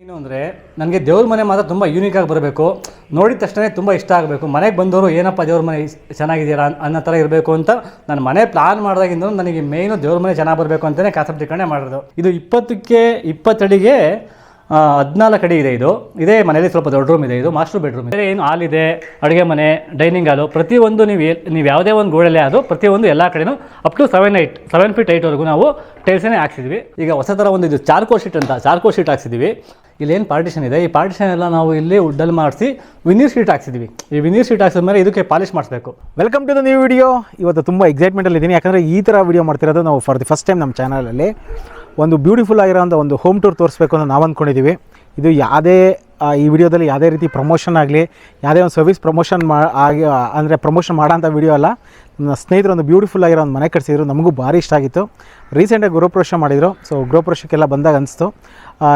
ಏನು ಅಂದರೆ, ನನಗೆ ದೇವ್ರ ಮನೆ ಮಾತ್ರ ತುಂಬ ಯೂನಿಕ್ ಆಗಿ ಬರಬೇಕು. ನೋಡಿದ ತಕ್ಷಣ ತುಂಬ ಇಷ್ಟ ಆಗಬೇಕು. ಮನೆಗೆ ಬಂದವರು ಏನಪ್ಪ ದೇವ್ರ ಮನೆ ಚೆನ್ನಾಗಿದ್ದೀರಾ ಅನ್- ಅನ್ನೋ ಥರ ಇರಬೇಕು ಅಂತ ನಾನು ಮನೆ ಪ್ಲಾನ್ ಮಾಡಿದಾಗಿಂದ ನನಗೆ ಮೇಯ್ನು ದೇವ್ರ ಮನೆ ಚೆನ್ನಾಗಿ ಬರಬೇಕು ಅಂತಲೇ ಕಾನ್ಸೆಪ್ಟ್ ಟಿಕ್ಕಣೆ ಮಾಡಿರೋದು. ಇದು ಇಪ್ಪತ್ತಕ್ಕೆ ಇಪ್ಪತ್ತಡಿಗೆ ಹದಿನಾಲ್ಕು ಅಡಿ ಇದೆ ಇದು. ಇದೇ ಮನೆಯಲ್ಲಿ ಸ್ವಲ್ಪ ದೊಡ್ಡ ರೂಮ್ ಇದೆ. ಇದು ಮಾಸ್ಟರ್ ಬೆಡ್ರೂಮ್ ಇದೆ. ಏನು ಹಾಲ್ ಇದೆ, ಅಡುಗೆ ಮನೆ ಡೈನಿಂಗ್ ಹಾಲು ಪ್ರತಿಯೊಂದು ನೀವು ನೀವು ಯಾವುದೇ ಒಂದು ಗೋಡಲ್ಲೇ ಅದು ಪ್ರತಿಯೊಂದು ಎಲ್ಲ ಕಡೆನೂ up to seven eight seven feet ಏಯ್ಟ್ವರೆಗೂ ನಾವು ಟೈಲ್ಸನ್ನೇ ಹಾಕ್ಸಿದ್ವಿ. ಈಗ ಹೊಸ ಥರ ಒಂದು ಇದು ಚಾರ್ಕೋ ಶೀಟ್ ಅಂತ ಚಾರ್ಕೋ ಶೀಟ್ ಹಾಕ್ಸಿದ್ವಿ. ಇಲ್ಲೇನು ಪಾರ್ಟಿಷನ್ ಇದೆ? ಈ ಪಾರ್ಟಿಷನ್ ಎಲ್ಲ ನಾವು ಇಲ್ಲಿ ವುಡ್ಡಲ್ಲಿ ಮಾಡಿಸಿ ವಿನೀರ್ ಶೀಟ್ ಹಾಕ್ಸಿದ್ವಿ. ಈ ವಿನೀರ್ ಶೀಟ್ ಹಾಕ್ಸಿದ ಮೇಲೆ ಇದಕ್ಕೆ ಪಾಲಿಶ್ ಮಾಡಿಸ್ಬೇಕು. Welcome to the new video ಇವತ್ತು ತುಂಬ ಎಕ್ಸೈಟ್ಮೆಂಟಲ್ಲಿ ಇದ್ದೀನಿ ಯಾಕಂದರೆ ಈ ಥರ ವಿಡಿಯೋ ಮಾಡ್ತಿರೋದು ನಾವು ಫಾರ್ ದಿ ಫಸ್ಟ್ ಟೈಮ್ ನಮ್ಮ ಚಾನಲಲ್ಲಿ ಒಂದು ಬ್ಯೂಟಿಫುಲ್ ಆಗಿರೋಂಥ ಒಂದು ಹೋಮ್ ಟೂರ್ ತೋರಿಸ್ಬೇಕು ಅಂತ ನಾವು ಅಂದ್ಕೊಂಡಿದ್ದೀವಿ ಇದು ಯಾವುದೇ ಈ ವಿಡಿಯೋದಲ್ಲಿ ಯಾವುದೇ ರೀತಿ ಪ್ರಮೋಷನ್ ಆಗಲಿ, ಯಾವುದೇ ಒಂದು ಸರ್ವಿಸ್ ಪ್ರಮೋಷನ್ ಮಾ, ಆಗಿ ಅಂದರೆ ಪ್ರಮೋಷನ್ ಮಾಡೋಂಥ ವಿಡಿಯೋ ಅಲ್ಲ. ನನ್ನ ಸ್ನೇಹಿತರು ಒಂದು ಬ್ಯೂಟಿಫುಲ್ ಆಗಿರೋ ಒಂದು ಮನೆ ಕಟ್ಸಿದ್ರು, ನಮಗೂ ಭಾರಿ ಇಷ್ಟ ಆಗಿತ್ತು. ರೀಸೆಂಟಾಗಿ ಗೃಹಪ್ರವೇಶ ಮಾಡಿದರು ಸೊ ಗೃಹಪ್ರವೇಶಕ್ಕೆಲ್ಲ ಬಂದಾಗ ಅನಿಸ್ತು.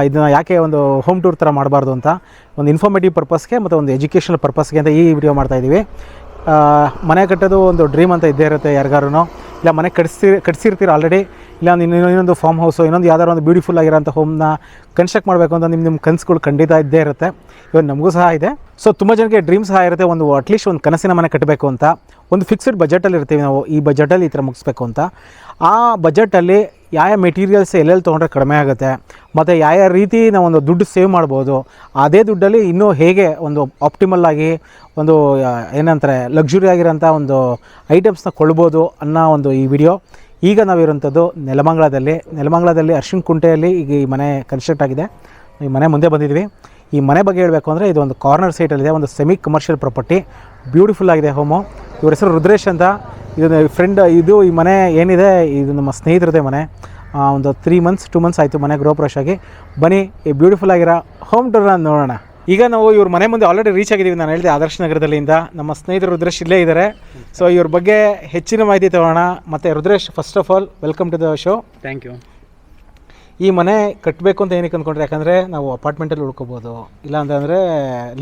ಇದನ್ನು ಯಾಕೆ ಒಂದು ಹೋಮ್ ಟೂರ್ ಥರ ಮಾಡಬಾರ್ದು ಅಂತ. ಒಂದು ಇನ್ಫಾರ್ಮೇಟಿವ್ ಪರ್ಪಸ್ಗೆ ಮತ್ತು ಒಂದು ಎಜುಕೇಷನಲ್ ಪರ್ಪಸ್ಗೆ ಅಂತ ಈ ವಿಡಿಯೋ ಮಾಡ್ತಾಯಿದ್ದೀವಿ ಮನೆ ಕಟ್ಟೋದು ಒಂದು ಡ್ರೀಮ್ ಅಂತ ಇದ್ದೇ ಇರುತ್ತೆ ಯಾರಿಗಾರು ಇಲ್ಲ, ಮನೆ ಕಟ್ಸಿ ಕಟ್ಸಿರ್ತೀರ ಆಲ್ರೆಡಿ ಇಲ್ಲ ಇನ್ನೊಂದು ಇನ್ನೊಂದು ಫಾರ್ಮ್ ಹೌಸು ಇನ್ನೊಂದು ಯಾವ್ದಾದ್ರು ಒಂದು ಬ್ಯೂಟಿಫುಲ್ ಆಗಿರೋಂಥ ಹೋಮ್ನ ಕನ್ಸ್ಟ್ರಕ್ಟ್ ಮಾಡಬೇಕು ಅಂತ ನಿಮ್ಮ ನಿಮ್ಮ ಕನಸುಗಳು ಖಂಡಿತ ಇದ್ದೇ ಇರುತ್ತೆ. ಇವತ್ತು ನಮಗೂ ಸಹ ಇದೆ. ಸೊ ತುಂಬ ಜನಕ್ಕೆ ಡ್ರೀಮ್ ಸಹ ಇರುತ್ತೆ ಒಂದು ಅಟ್ಲೀಸ್ಟ್ ಒಂದು ಕನಸಿನ ಮನೆ ಕಟ್ಟಬೇಕು ಅಂತ. ಒಂದು ಫಿಕ್ಸ್ಡ್ ಬಜೆಟಲ್ಲಿ ಇರ್ತೀವಿ ನಾವು. ಈ ಬಜೆಟಲ್ಲಿ ಈ ಥರ ಮುಗಿಸ್ಬೇಕು ಅಂತ. ಆ ಬಜೆಟಲ್ಲಿ ಯಾವ ಮೆಟೀರಿಯಲ್ಸ್ ಎಲ್ಲೆಲ್ಲಿ ತೊಗೊಂಡ್ರೆ ಕಡಿಮೆ ಆಗುತ್ತೆ, ಮತ್ತು ಯಾವ ರೀತಿ ನಾವು ಒಂದು ದುಡ್ಡು ಸೇವ್ ಮಾಡ್ಬೋದು, ಅದೇ ದುಡ್ಡಲ್ಲಿ ಇನ್ನೂ ಹೇಗೆ ಒಂದು ಆಪ್ಟಿಮಲ್ ಆಗಿ ಒಂದು ಏನಂತಾರೆ ಲಕ್ಸುರಿ ಆಗಿರೋಂಥ ಒಂದು ಐಟಮ್ಸ್ನ ಕೊಳ್ಬೋದು ಅನ್ನೋ ಒಂದು ಈ ವಿಡಿಯೋ ಈಗ ನಾವಿರೋಂಥದ್ದು ನೆಲಮಂಗಲದಲ್ಲಿ. ನೆಲಮಂಗಲದಲ್ಲಿ ಅರ್ಶಿಣ ಕುಂಟೆಯಲ್ಲಿ ಈಗ ಈ ಮನೆ ಕನ್ಸ್ಟ್ರಕ್ಟ್ ಆಗಿದೆ. ಈ ಮನೆ ಮುಂದೆ ಬಂದಿದ್ವಿ. ಈ ಮನೆ ಬಗ್ಗೆ ಹೇಳಬೇಕು ಅಂದರೆ ಇದು ಒಂದು ಕಾರ್ನರ್ ಸೈಟಲ್ಲಿದೆ ಒಂದು ಸೆಮಿ ಕಮರ್ಷಿಯಲ್ ಪ್ರಾಪರ್ಟಿ ಬ್ಯೂಟಿಫುಲ್ ಆಗಿದೆ ಹೋಮು ಇವ್ರ ಹೆಸರು ರುದ್ರೇಶ್ ಅಂತ. ಇದು ಫ್ರೆಂಡ್ ಇದು ಈ ಮನೆ ಏನಿದೆ? ಇದು ನಮ್ಮ ಸ್ನೇಹಿತರದೇ ಮನೆ. ಒಂದು ತ್ರೀ ಮಂತ್ಸ್ ಟೂ ಮಂತ್ಸ್ ಆಯಿತು ಮನೆ ಗೃಹಪ್ರವೇಶ ಆಗಿ. ಬನ್ನಿ, ಈ ಬ್ಯೂಟಿಫುಲ್ ಆಗಿರೋ ಹೋಮ್ ಟೂರ್ನ ನೋಡೋಣ. ಈಗ ನಾವು ಇವ್ರ ಮನೆ ಮುಂದೆ ಆಲ್ರೆಡಿ ರೀಚ್ ಆಗಿದ್ದೀವಿ. ನಾನು ಹೇಳಿದೆ ಆದರ್ಶ ನಗರದಲ್ಲಿಂದ. ನಮ್ಮ ಸ್ನೇಹಿತರು ರುದ್ರೇಶ್ ಇಲ್ಲೇ ಇದ್ದಾರೆ ಸೊ ಇವ್ರ ಬಗ್ಗೆ ಹೆಚ್ಚಿನ ಮಾಹಿತಿ ತಗೋಣ. ಮತ್ತು Rudresh first of all welcome to the show thank you ಈ ಮನೆ ಕಟ್ಟಬೇಕು ಅಂತ ಏನಕ್ಕೆ ಅಂದ್ಕೊಂಡ್ರೆ ಯಾಕಂದರೆ ನಾವು ಅಪಾರ್ಟ್ಮೆಂಟಲ್ಲಿ ಉಳ್ಕೋಬೋದು. ಇಲ್ಲ ಅಂತಂದರೆ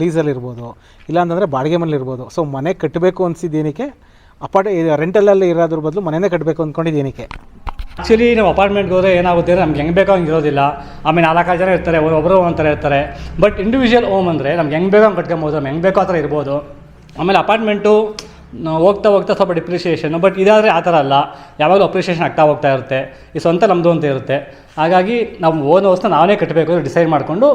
ಲೀಸಲ್ಲಿ ಇರ್ಬೋದು. ಇಲ್ಲ ಅಂತಂದರೆ ಬಾಡಿಗೆ ಮನೇಲಿ ಇರ್ಬೋದು. ಸೊ ಮನೆ ಕಟ್ಟಬೇಕು ಅನಿಸಿದ್ದೇನಕ್ಕೆ ಅಪಾರ್ಟ್ ರೆಂಟಲಲ್ಲಿ ಇರೋದ್ರ ಬದಲು ಮನೆಯೇ ಕಟ್ಟಬೇಕು ಅಂದ್ಕೊಂಡಿದ್ದು ಏನಕ್ಕೆ? ಆ್ಯಕ್ಚುಲಿ ನಾವು ಅಪಾರ್ಟ್ಮೆಂಟ್ಗೆ ಹೋದರೆ ಏನಾಗುತ್ತೆ ಅಂದರೆ ನಮ್ಗೆ ಹೆಂಗೆ ಬೇಕೋ ಹಂಗೆ ಇರೋದಿಲ್ಲ. ಆಮೇಲೆ ನಾಲ್ಕಾರು ಜನ ಇರ್ತಾರೆ ಒಬ್ಬರು ಒಂಥರ ಇರ್ತಾರೆ. ಬಟ್ ಇಂಡಿವಿಜುವಲ್ ಹೋಮ್ ಅಂದರೆ ನಮ್ಗೆ ಹೆಂಗೆ ಬೇಕೋ ಹಂಗೆ ಕಟ್ಕೊಬೋದು ನಮ್ಗೆ ಹೆಂಗೆ ಬೇಕೋ ಆ ಥರ ಇರ್ಬೋದು. ಆಮೇಲೆ ಅಪಾರ್ಟ್ಮೆಂಟು ಹೋಗ್ತಾ ಹೋಗ್ತಾ ಸ್ವಲ್ಪ ಡಿಪ್ರಿಷಿಯೇಷನ್ ಬಟ್ ಇದಾದರೆ ಆ ಥರ ಅಲ್ಲ. ಯಾವಾಗಲೂ ಅಪ್ರಿಷಿಯೇಷನ್ ಆಗ್ತಾ ಹೋಗ್ತಾ ಇರುತ್ತೆ. ಈ ಸ್ವಂತ ನಮ್ಮದು ಅಂತ ಇರುತ್ತೆ. ಹಾಗಾಗಿ ನಾವು ಓನ್ ಹೌಸ್ನ ನಾವೇ ಕಟ್ಟಬೇಕು ಅಂತ ಡಿಸೈಡ್ ಮಾಡಿಕೊಂಡು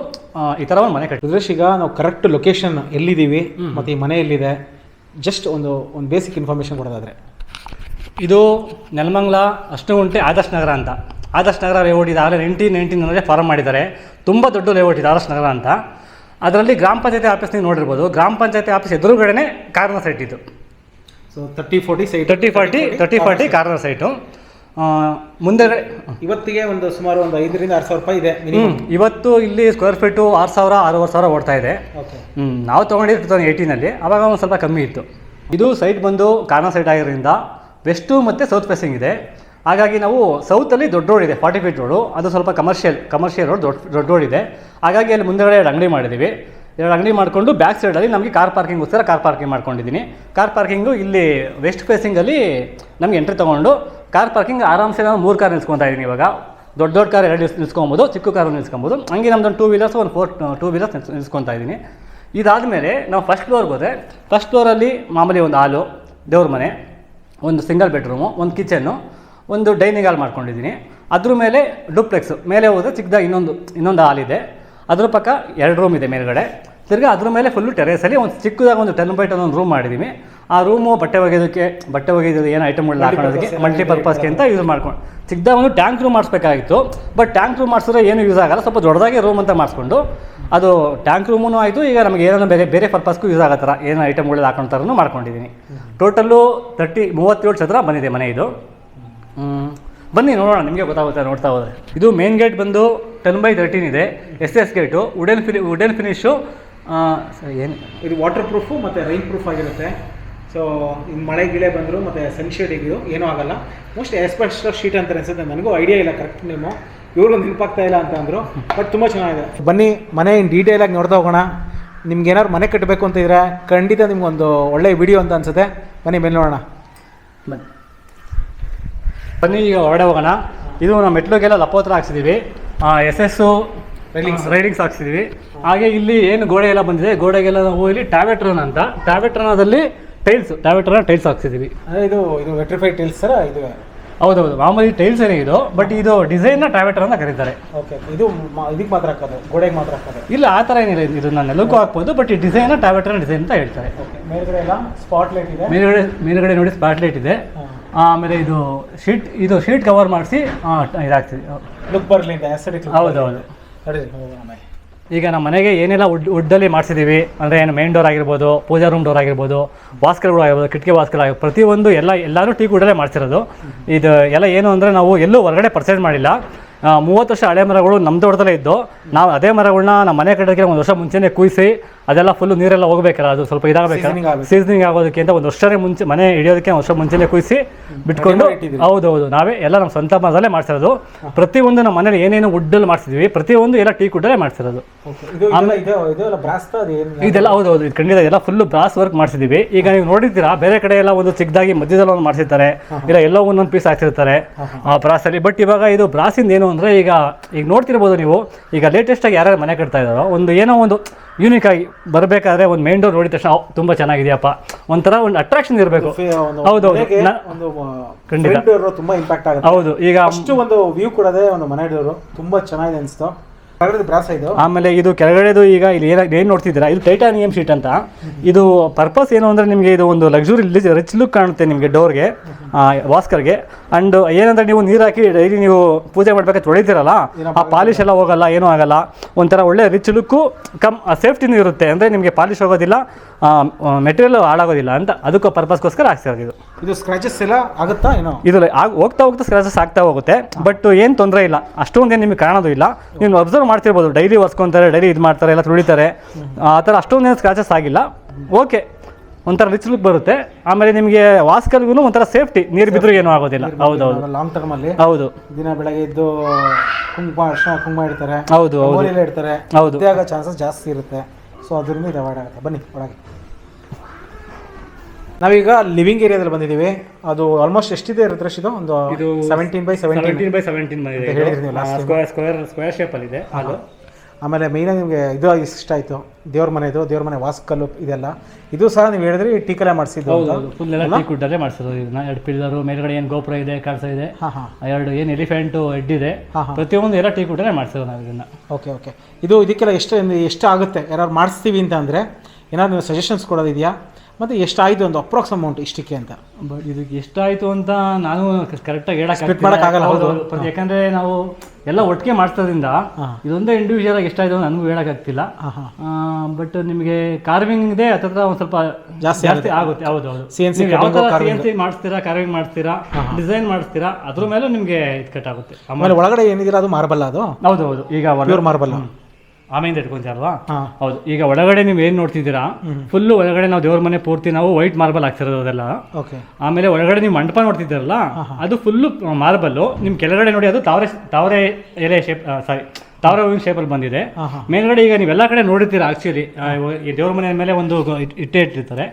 ಈ ಥರ ಒಂದು ಮನೆ ಕಟ್ಟಿ ಈಗ ನಾವು ಕರೆಕ್ಟ್ ಲೊಕೇಶನ್ ಎಲ್ಲಿದ್ದೀವಿ ಮತ್ತು ಈ ಮನೆ ಎಲ್ಲಿದೆ? ಜಸ್ಟ್ ಒಂದು ಒಂದು ಬೇಸಿಕ್ ಇನ್ಫಾರ್ಮೇಷನ್ ಕೊಡೋದಾದರೆ. ಇದು ನೆಲಮಂಗಲ ಅಷ್ಟುಗುಂಟೆ ಆದರ್ಶ್ ನಗರ ಅಂತ. ಆದರ್ಶ್ ನಗರ ಲೇಔಟ್ ಇದೆ. ಆಗಲೇ ನೈನ್ಟೀನ್ ನೈನ್ಟೀನಲ್ಲಿ ಫಾರ್ಮ್ ಮಾಡಿದ್ದಾರೆ. ತುಂಬ ದೊಡ್ಡ ಲೇಔಟ್ ಇದೆ ಆದರ್ಶ್ ನಗರ ಅಂತ. ಅದರಲ್ಲಿ ಗ್ರಾಮ ಪಂಚಾಯತಿ ಆಫೀಸ್ ನೀವು ನೋಡಿರ್ಬೋದು. ಗ್ರಾಮ ಪಂಚಾಯತಿ ಆಫೀಸ್ ಎದುರುಗಡೆನೇ ಕಾರ್ನರ್ ಸೈಟ್ ಇದು. So thirty forty site thirty forty thirty forty corner site ಮುಂದೆ ಇವತ್ತಿಗೆ ಒಂದು ಸುಮಾರು ಒಂದು ಐದರಿಂದ ಆರು ಸಾವಿರ ರೂಪಾಯಿ ಇದೆ ಇವತ್ತು ಇಲ್ಲಿ ಸ್ಕ್ವೇರ್ ಫೀಟು ಆರು ಸಾವಿರ ಆರೂವರೆ ಸಾವಿರ ಓಡ್ತಾ ಇದೆ. ನಾವು ತೊಗೊಂಡಿದ್ದು ಟು ತೌಸಂಡ್ ಏಯ್ಟೀನಲ್ಲಿ ಅವಾಗ ಒಂದು ಸ್ವಲ್ಪ ಕಮ್ಮಿ ಇತ್ತು. ಇದು ಸೈಟ್ ಬಂದು ಕಾರ್ನರ್ ಸೈಟ್ ಆಗಿರೋದ್ರಿಂದ ವೆಸ್ಟು ಮತ್ತು ಸೌತ್ ಫೇಸಿಂಗ್ ಇದೆ. ಹಾಗಾಗಿ ನಾವು ಸೌತಲ್ಲಿ ದೊಡ್ಡ ರೋಡ್ ಇದೆ ಫಾರ್ಟಿ ಫೀಟ್ ರೋಡು. ಅದು ಸ್ವಲ್ಪ ಕಮರ್ಷಿಯಲ್ ಕಮರ್ಷಿಯಲ್ ರೋಡ್, ದೊಡ್ಡ ದೊಡ್ಡ ರೋಡ್ ಇದೆ. ಹಾಗಾಗಿ ಅಲ್ಲಿ ಮುಂದೆಗಡೆ ಎರಡು ಅಂಗಡಿ ಮಾಡಿದ್ದೀವಿ. ಎರಡು ಅಂಗಡಿ ಮಾಡಿಕೊಂಡು ಬ್ಯಾಕ್ ಸೈಡಲ್ಲಿ ನಮಗೆ ಕಾರ್ ಪಾರ್ಕಿಂಗ್ಗೋಸ್ಕರ ಕಾರ್ ಪಾರ್ಕಿಂಗ್ ಮಾಡ್ಕೊಂಡಿದ್ದೀನಿ. ಕಾರ್ ಪಾರ್ಕಿಂಗು ಇಲ್ಲಿ ವೆಸ್ಟ್ ಫೇಸಿಂಗಲ್ಲಿ ನಮಗೆ ಎಂಟ್ರಿ ತೊಗೊಂಡು ಕಾರ್ ಪಾರ್ಕಿಂಗ್ ಆರಾಮ್ಸೆ ನಾವು ಮೂರು ಕಾರ್ ನಿಲ್ಸ್ಕೊತಾ ಇದ್ದೀನಿ ಇವಾಗ. ದೊಡ್ಡ ದೊಡ್ಡ ಕಾರ್ ಎರಡು ನಿಲ್ಸ್- ನಿಲ್ಸ್ಕೊಬೋದು, ಚಿಕ್ಕ ಕಾರು ನಿಲ್ಸ್ಕೊಬೋದು. ಹಂಗೆ ನಮ್ದೊಂದು ಟೂ ವೀಲರ್ಸ್ ಒಂದು ಫೋರ್ ಟೂ ವೀಲರ್ಸ್ ನಿಲ್ಸ್, ನಿಲ್ಸ್ಕೊತಾ ಇದ್ದೀನಿ ಇದಾದಮೇಲೆ ನಾವು ಫಸ್ಟ್ ಫ್ಲೋರ್ಗೆ ಹೋದರೆ ಫಸ್ಟ್ ಫ್ಲೋರಲ್ಲಿ ಮಾಮೂಲಿ ಒಂದು ಹಾಲು, ದೇವ್ರ ಮನೆ. ಒಂದು ಸಿಂಗಲ್ ಬೆಡ್ರೂಮು ಒಂದು ಕಿಚನ್ನು ಒಂದು ಡೈನಿಂಗ್ ಹಾಲ್ ಮಾಡ್ಕೊಂಡಿದ್ದೀನಿ. ಅದ್ರ ಮೇಲೆ ಡುಪ್ಲೆಕ್ಸು ಮೇಲೆ ಹೋದರೆ ಚಿಕ್ಕದಾಗಿ ಇನ್ನೊಂದು ಇನ್ನೊಂದು ಹಾಲ್ ಇದೆ. ಅದ್ರ ಪಕ್ಕ ಎರಡು ರೂಮ್ ಇದೆ ಮೇಲ್ಗಡೆ. ತಿರ್ಗಾ ಅದ್ರ ಮೇಲೆ ಫುಲ್ಲು ಟೆರೇಸಲ್ಲಿ ಒಂದು ಚಿಕ್ಕದಾಗಿ ಒಂದು ಟೆನ್ ಬೈ ಟೆನ್ ಒಂದು ರೂಮ್ ಮಾಡಿದ್ದೀವಿ ಆ ರೂಮು ಬಟ್ಟೆ ಒಗೆಯೋದಕ್ಕೆ ಬಟ್ಟೆ ಒಗೆಯೋದು ಏನು ಐಟಮ್ಗಳನ್ನ ಮಲ್ಟಿ ಮಲ್ಟಿಪರ್ಪಸ್ಗೆ ಅಂತ ಯೂಸ್ ಮಾಡ್ಕೊಂಡು. ಚಿಕ್ಕದಾಗ ಒಂದು ಟ್ಯಾಂಕ್ ರೂಮ್ ಮಾಡಿಸ್ಬೇಕಾಗಿತ್ತು. ಬಟ್ ಟ್ಯಾಂಕ್ ರೂಮ್ ಮಾಡಿಸಿದ್ರೆ ಏನು ಯೂಸ್ ಆಗಲ್ಲ. ಸ್ವಲ್ಪ ದೊಡ್ಡದಾಗಿ ರೂಮ್ ಅಂತ ಮಾಡಿಸ್ಕೊಂಡು ಅದು ಟ್ಯಾಂಕ್ ರೂಮೂ ಆಯಿತು. ಈಗ ನಮಗೆ ಏನೋ ಬೇರೆ ಬೇರೆ ಪರ್ಪಸ್ಗೂ ಯೂಸ್ ಆಗೋ ಥರ ಏನೋ ಐಟಮ್ಗಳು ಹಾಕೊಂಡು ಥರನೂ ಮಾಡ್ಕೊಂಡಿದ್ದೀನಿ ಟೋಟಲ್ಲು ತರ್ಟಿ ಮೂವತ್ತೇಳು ಚದರ ಬಂದಿದೆ ಮನೆ ಇದು. ಬನ್ನಿ ನೋಡೋಣ ನಿಮಗೆ ಗೊತ್ತಾಗುತ್ತೆ ನೋಡ್ತಾ ಹೋದರೆ. ಇದು ಮೇನ್ ಗೇಟ್ ಬಂದು ಟೆನ್ ಬೈ ತರ್ಟೀನ್ ಇದೆ. ಎಸ್ ಎಸ್ ಗೇಟು ವುಡನ್ ಫಿನಿ ವುಡನ್ ಫಿನಿಶು ಏನು? ಇದು ವಾಟರ್ ಪ್ರೂಫು ಮತ್ತು ರೈನ್ ಪ್ರೂಫ್ ಆಗಿರುತ್ತೆ. ಸೊ ಇನ್ನು ಮಳೆ ಗಿಳೆ ಬಂದರು ಮತ್ತು ಸನ್ಶೇಡಿಗೂ ಏನೂ ಆಗಲ್ಲ. ಮೋಸ್ಟ್ ಎಸ್ಪೆಷಲ್ ಶೀಟ್ ಅಂತ ಅನಿಸುತ್ತೆ. ನನಗೂ ಐಡಿಯಾ ಇಲ್ಲ ಕರೆಕ್ಟ್ ನೇಮು ಇವ್ರಿಗೊಂದು ನೆನಪಾಗ್ತಾ ಇಲ್ಲ ಅಂತ ಅಂದರು. ಬಟ್ ತುಂಬ ಚೆನ್ನಾಗಿದೆ. ಬನ್ನಿ ಮನೆ ಇನ್ ಡೀಟೇಲಾಗಿ ನೋಡ್ತಾ ಹೋಗೋಣ. ನಿಮ್ಗೆ ಏನಾದ್ರು ಮನೆ ಕಟ್ಟಬೇಕು ಅಂತ ಇದ್ರೆ ಖಂಡಿತ ನಿಮ್ಗೊಂದು ಒಳ್ಳೆಯ ವಿಡಿಯೋ ಅಂತ ಅನ್ಸುತ್ತೆ. ಬನ್ನಿ ಮೇಲೆ ನೋಡೋಣ. ಬನ್ನಿ. ಬನ್ನಿ ಈಗ ಹೊರಡೆ ಹೋಗೋಣ. ಇದು ನಮ್ಮ ಮೆಟ್ಲಿಗೆಲ್ಲ ಲಪೋತ್ರ ಹಾಕ್ಸಿದ್ದೀವಿ ಎಸ್ ಎಸ್ಸು ರೈಡಿಂಗ್ಸ್ ಹಾಕ್ಸಿದ್ವಿ. ಹಾಗೆ ಇಲ್ಲಿ ಏನು ಗೋಡೆ ಎಲ್ಲ ಬಂದಿದೆ ಗೋಡೆಗೆಲ್ಲ ನಾವು ಇಲ್ಲಿ ಟ್ಯಾವೆಟ್ರನ್ ಅಂತ. ಟ್ಯಾವೆಟ್ರನದಲ್ಲಿ ಟೈಲ್ಸ್ ಟ್ಯಾವೆಟ್ರನ ಟೈಲ್ಸ್ ಹಾಕ್ಸಿದ್ವಿ. ಇದು ಇದು ವೆಟ್ರಿಫೈಡ್ ಟೈಲ್ಸ್ ಸರ ಇದು. ಹೌದೌದು ಮಾಮೂಲಿ ಟೈಲ್ಸ್ ಏನೇ ಇದು ಬಟ್ ಇದು ಡಿಸೈನ್ನ ಟ್ಯಾವೆಟ್ರ್ ಅಂತ ಕರೀತಾರೆ. ಓಕೆ ಇದು ಇದಕ್ಕೆ ಮಾತ್ರ ಹಾಕೋದು ಗೋಡೆಗೆ ಮಾತ್ರ ಹಾಕೋದು. ಇಲ್ಲ ಆ ಥರ ಏನಿಲ್ಲ ಇದು ನಾನು ಎಲ್ಲಕ್ಕೂ ಹಾಕ್ಬೋದು ಬಟ್ ಈ ಡಿಸೈನ್ ಟ್ಯಾವೆಟರ್ ಡಿಸೈನ್ ಅಂತ ಹೇಳ್ತಾರೆ. ಮೇಲ್ಗಡೆ ಎಲ್ಲ ಸ್ಪಾಟ್ ಲೈಟ್ ಇದೆ. ಮೇಲ್ಗಡೆ ಮೇಲ್ಗಡೆ ನೋಡಿ ಸ್ಪಾಟ್ ಲೈಟ್ ಇದೆ ಆಮೇಲೆ ಇದು ಶೀಟ್ ಇದು ಶೀಟ್ ಕವರ್ ಮಾಡಿಸಿ ಇದಾಗ್ತಿದೆ. ಲುಕ್ ಬರಲಿ ಅಂತ ಈಗ ನಮ್ಮ ಮನೆಗೆ ಏನೆಲ್ಲ ವುಡ್ ವುಡ್ಡಲ್ಲಿ ಮಾಡಿಸಿದ್ದೀವಿ ಅಂದರೆ ಏನು ಮೇನ್ ಡೋರ್ ಆಗಿರ್ಬೋದು, ಪೂಜಾ ರೂಮ್ ಡೋರ್ ಆಗಿರ್ಬೋದು ವಾಸ್ಕರ್ಗಳು ಆಗಿರ್ಬೋದು, ಕಿಟಕಿ ವಾಸ್ಕರ್ ಆಗಿರ್ಬೋದು, ಪ್ರತಿಯೊಂದು ಎಲ್ಲ ಎಲ್ಲರೂ ಟೀ ಕುಡಲೇ ಮಾಡಿಸಿರೋದು. ಇದು ಎಲ್ಲ ಏನು ಅಂದರೆ ನಾವು ಎಲ್ಲೂ ಹೊರಗಡೆ ಪರ್ಚೇಸ್ ಮಾಡಿಲ್ಲ. ಮೂವತ್ತು ವರ್ಷ ಹಳೆ ಮರಗಳು ನಮ್ಮ ತೋಟದಲ್ಲೇ ಇದ್ದು, ನಾವು ಅದೇ ಮರಗಳನ್ನ ನಮ್ಮ ಮನೆ ಕಟ್ಟೋದಕ್ಕೆ ಒಂದು ವರ್ಷ ಮುಂಚೆನೇ ಕುಯ್ಸಿ ಅದೆಲ್ಲ ಫುಲ್ ನೀರೆಲ್ಲ ಹೋಗ್ಬೇಕಲ್ಲ ಅದು ಸ್ವಲ್ಪ ಇದಾಗಬೇಕಲ್ಲ. ಸೀಸನಿಂಗ್ ಆಗೋದಕ್ಕೆ ಅಂತ ಒಂದು ವರ್ಷನೇ ಮುಂಚೆ ಮನೆ ಹಿಡಿಯೋದಕ್ಕೆ ವರ್ಷ ಮುಂಚೆನೇ ಕುಯ್ಸಿ ಬಿಟ್ಕೊಂಡು. ಹೌದೌದು. ನಾವೇ ಎಲ್ಲ ನಮ್ಮ ಸ್ವಂತ ಮರದಲ್ಲೇ ಮಾಡ್ಸಿರೋದು. ಪ್ರತಿಯೊಂದು ನಮ್ಮ ಮನೇಲಿ ಏನೇನು ವುಡ್ಡಲ್ಲಿ ಮಾಡ್ತಿದ್ವಿ ಪ್ರತಿಯೊಂದು ಎಲ್ಲ ಟೀ ಕುಡ್ಡಲ್ಲೇ ಮಾಡ್ತಿರೋದು ಇದೆಲ್ಲ ಹೌದೌದು. ಇದು ಖಂಡಿತ ಎಲ್ಲ ಫುಲ್ ಬ್ರಾಸ್ ವರ್ಕ್ ಮಾಡಿಸಿದೀವಿ. ಈಗ ನೀವು ನೋಡಿದ್ದೀರಾ ಬೇರೆ ಕಡೆ ಎಲ್ಲ ಒಂದು ಚಿಕ್ಕದಾಗಿ ಮಧ್ಯದಲ್ಲಿ ಒಂದು ಮಾಡಿಸಿರ್ತಾರೆ. ಇಲ್ಲ ಎಲ್ಲೋ ಒಂದೊಂದು ಪೀಸ್ ಹಾಕ್ತಿರ್ತಾರೆ ಆ ಬ್ರಾಸಲ್ಲಿ ಬಟ್ ಇವಾಗ ಇದು ಬ್ರಾಸಿಂದ ಏನು ಅಂದರೆ ಈಗ ಈಗ ನೋಡ್ತಿರ್ಬೋದು ನೀವು. ಈಗ ಲೇಟೆಸ್ಟಾಗಿ ಯಾರ್ಯಾರು ಮನೆ ಕಟ್ತಾ ಇದ್ದಾರೋ ಒಂದು ಏನೋ ಒಂದು ಯೂನಿಕ್ ಆಗಿ ಬರಬೇಕಾದ್ರೆ ಒಂದು ಮೇನ್ ಡೋರ್ ನೋಡಿದ ತಕ್ಷಣ ತುಂಬ ಚೆನ್ನಾಗಿದೆಯಪ್ಪ. ಒಂಥರ ಒಂದು ಅಟ್ರಾಕ್ಷನ್ ಇರಬೇಕು. ಹೌದು ಒಂದು ಖಂಡಿತ. ತುಂಬಾ ಇಂಪ್ಯಾಕ್ಟ್ ಆಗುತ್ತೆ. ಹೌದು. ಈಗ ಅಷ್ಟು ಒಂದು ವ್ಯೂ ಕೊಡೋದೇ ಒಂದು ಮನೆ ಡೋರು ತುಂಬ ಚೆನ್ನಾಗಿದೆ ಅನಿಸ್ತು ಆಮೇಲೆ ಇದು ಕೆಳಗಡೆದು ಈಗ ಇಲ್ಲಿ ಏನ ಏನು ನೋಡ್ತಿದ್ದೀರಾ? ಇದು ಟೈಟಾನಿಯಂ ಶೀಟ್ ಅಂತ. ಇದು ಪರ್ಪಸ್ ಏನು ಅಂದರೆ ನಿಮಗೆ ಇದು ಒಂದು ಲಕ್ಸುರಿ ರಿಚ್ ಲುಕ್ ಕಾಣುತ್ತೆ ನಿಮಗೆ ಡೋರ್ಗೆ ವಾಸ್ಕರ್ಗೆ ಅಂಡ್ ಏನಂದ್ರೆ ನೀವು ನೀರು ಹಾಕಿ ಡೈಲಿ ನೀವು ಪೂಜೆ ಮಾಡ್ಬೇಕಾದ್ರೆ ತೊಳಿತೀರಲ್ಲ ಆ ಪಾಲಿಶ್ ಎಲ್ಲ ಹೋಗಲ್ಲ ಏನೂ ಆಗಲ್ಲ. ಒಂಥರ ಒಳ್ಳೆ ರಿಚ್ ಲುಕ್ಕು ಕಮ್ ಸೇಫ್ಟಿನೂ ಇರುತ್ತೆ. ಅಂದರೆ ನಿಮಗೆ ಪಾಲಿಶ್ ಹೋಗೋದಿಲ್ಲ ಮೆಟೀರಿಯಲ್ ಹಾಳಾಗೋದಿಲ್ಲ ಅಂತ. ಅದಕ್ಕೂ ಪರ್ಪಸ್ಗೋಸ್ಕರ ಹಾಕ್ಸಿರೋದು ಇದು. ಇದು ಸ್ಕ್ರಾಚಸ್ ಇಲ್ಲ ಆಗುತ್ತಾ ಏನೋ? ಇದು ಆಗ ಹೋಗ್ತಾ ಹೋಗ್ತಾ ಸ್ಕ್ರಾಚಸ್ ಆಗ್ತಾ ಹೋಗುತ್ತೆ ಬಟ್ ಏನು ತೊಂದರೆ ಇಲ್ಲ. ಅಷ್ಟೊಂದೇನು ನಿಮಗೆ ಕಾಣೋದು ಇಲ್ಲ. ನೀವು ಅಬ್ಸರ್ವ್ ಮಾಡ್ತಿರ್ಬೋದು ಡೈಲಿ ಒರ್ಸ್ಕೊತಾರೆ ಡೈಲಿ ಇದು ಮಾಡ್ತಾರೆ ಎಲ್ಲ ತುಳಿತಾರೆ. ಆ ಥರ ಅಷ್ಟೊಂದೇನು ಸ್ಕ್ರಾಚಸ್ ಆಗಿಲ್ಲ. ಓಕೆ ಒಂಥರ ರಿಚ್ ಲುಕ್ ಬರುತ್ತೆ. ಆಮೇಲೆ ನಿಮಗೆ ವಾಸ್ಕಲ್ಗೂ ಒಂಥರ ಸೇಫ್ಟಿ ನೀರು ಬಿದ್ದರೂ ಏನೂ ಆಗೋದಿಲ್ಲ. ಹೌದು ಲಾಂಗ್ ಟರ್ಮ್ ಅಲ್ಲಿ ಹೌದು. ದಿನ ಬೆಳಗ್ಗೆ ಇದ್ದು ಕುಂಕುಮ ಅರ್ಶನ ಕುಂಕುಮ ಇಡ್ತಾರೆ. ಹೌದು ಹೌದು. ಇಡ್ತಾರೆ. ಹೌದು. ಚಾನ್ಸಸ್ ಜಾಸ್ತಿ ಇರುತ್ತೆ. ಸೊ ಅದರಿಂದ ಇದು ಬನ್ನಿ ಒಳಗೆ. ನಾವೀಗ ಲಿವಿಂಗ್ ಏರಿಯಾದಲ್ಲಿ ಬಂದಿದ್ದೀವಿ. ಅದು ಆಲ್ಮೋಸ್ಟ್ ಎಷ್ಟಿದೆ ರುದ್ರೇಶ್ ಇದು? ಒಂದು ಇದು seventeen by seventeen by seventeen ಬಂದಿದೆ. ಹೇಳಿದ್ರಿ ನೀವು last time. Square square square ಶೇಪಲ್ಲಿದೆ ಅದು. ಆಮೇಲೆ ಮೇಯ್ನಾಗಿ ನಿಮಗೆ ಇದು ಇಷ್ಟ ಆಯಿತು. ದೇವ್ರ ಮನೆದು ದೇವ್ರ ಮನೆ ವಾಸ್ಕಲ್ಲು ಇದೆಲ್ಲ. ಇದು ಸಹ ನೀವು ಹೇಳಿದ್ರಿ ಟೀಕಲೆ ಮಾಡಿಸಿದ್ದು ಹೌದು ಫುಲ್ ಎಲ್ಲ ಟೀ ಕುಡ್ಡಲ್ಲೇ ಮಾಡಿಸೋದು ಇದನ್ನ ಎರಡು ಪಿಲ್ಲರು ಮೇಲ್ಗಡೆ ಏನು ಗೋಪುರ ಇದೆ ಕಳಸ ಇದೆ. ಹಾಂ ಹಾಂ. ಎರಡು ಏನು ಎಲಿಫೆಂಟು ಹೆಡ್ ಇದೆ. ಹಾ, ಹಾ. ಪ್ರತಿಯೊಂದು ಎಲ್ಲ ಟೀ ಕುಡ್ಡಲ್ಲೇ ಮಾಡಿಸೋದು ನಾವು ಇದನ್ನ. Okay okay. ಇದು ಇದಕ್ಕೆಲ್ಲ ಎಷ್ಟು ಎಷ್ಟು ಆಗುತ್ತೆ? ಯಾರು ಮಾಡಿಸ್ತೀವಿ ಅಂತ ಅಂದರೆ ಏನಾದ್ರು ನೀವು ಸಜೆಷನ್ಸ್ ಕೊಡೋದಿದೆಯಾ? ಮತ್ತು ಎಷ್ಟಾಯಿತು ಒಂದು ಅಪ್ರಾಕ್ಸ್ ಅಮೌಂಟ್ ಇಷ್ಟಕ್ಕೆ ಅಂತ. ಬಟ್ ಇದಕ್ಕೆ ಎಷ್ಟಾಯ್ತು ಅಂತ ನಾನು ಕರೆಕ್ಟಾಗಿ ಹೇಳಕ್ ಮಾಡಕ್ಕಾಗಲ್ಲ, ಹೌದು. ಯಾಕಂದ್ರೆ ನಾವು ಎಲ್ಲ ಒಟ್ಟಿಗೆ ಮಾಡ್ಸೋದ್ರಿಂದ. ಇದೊಂದೇ ಇಂಡಿವಿಜುವಲ್ ಆಗಿ ಎಷ್ಟಾಯ್ತು ಅಂತ ನನಗೂ ಹೇಳಕ್ಕಾಗ್ತಿಲ್ಲ ಬಟ್ ನಿಮಗೆ ಕಾರ್ವಿಂಗ್ ಇದೆ ಹತ್ರ ಒಂದು ಸ್ವಲ್ಪ ಜಾಸ್ತಿ ಆಗುತ್ತೆ. ಹೌದು ಹೌದು. Cutting, ಥರ carving. CNC ಮಾಡಿಸ್ತೀರಾ ಕಾರ್ವಿಂಗ್ ಮಾಡ್ತೀರಾ ಡಿಸೈನ್ ಮಾಡಿಸ್ತೀರಾ ಅದ್ರ ಮೇಲೆ ನಿಮಗೆ ಇದು ಕಟ್ ಆಗುತ್ತೆ. ಆಮೇಲೆ ಒಳಗಡೆ ಏನಿದಿಲ್ಲ ಅದು ಮಾರ್ಬಲ್ ಅದು? ಹೌದು ಹೌದು. ಈಗ ಒಳ- ಆಮೇಲೆ ಇಟ್ಕೊಂತೀರಲ್ವಾ? ಅಲ್ವಾ ಹೌದು. ಈಗ ಒಳಗಡೆ ನೀವು ಏನು ನೋಡ್ತಿದ್ದೀರಾ ಫುಲ್ಲು ಒಳಗಡೆ ನಾವು ದೇವ್ರ ಮನೆ ಪೂರ್ತಿ ನಾವು ವೈಟ್ ಮಾರ್ಬಲ್ ಹಾಕ್ತಿರೋದು ಅದೆಲ್ಲ. ಓಕೆ ಆಮೇಲೆ ಒಳಗಡೆ ನೀವು ಮಂಟಪ ನೋಡ್ತಿದ್ದೀರಲ್ಲ ಅದು ಫುಲ್ಲು ಮಾರ್ಬಲ್ಲು ನಿಮ್ಮ ಕೆಳಗಡೆ ನೋಡಿ ಅದು ತಾವರೆ ತಾವರೆ ಎಲೆ ಶೇಪ್ ಸಾರಿ ತಾವರೆ ಹೂವಿನ ಶೇಪಲ್ಲಿ ಬಂದಿದೆ. ಮೇಲ್ಗಡೆ ಈಗ ನೀವೆಲ್ಲ ಕಡೆ ನೋಡಿರ್ತೀರ ಆಕ್ಚುಲಿ ಈ ದೇವ್ರ ಮನೆ ಮೇಲೆ ಒಂದು ಇಟ್ಟೆ ಇಟ್ಟಿರ್ತಾರೆ.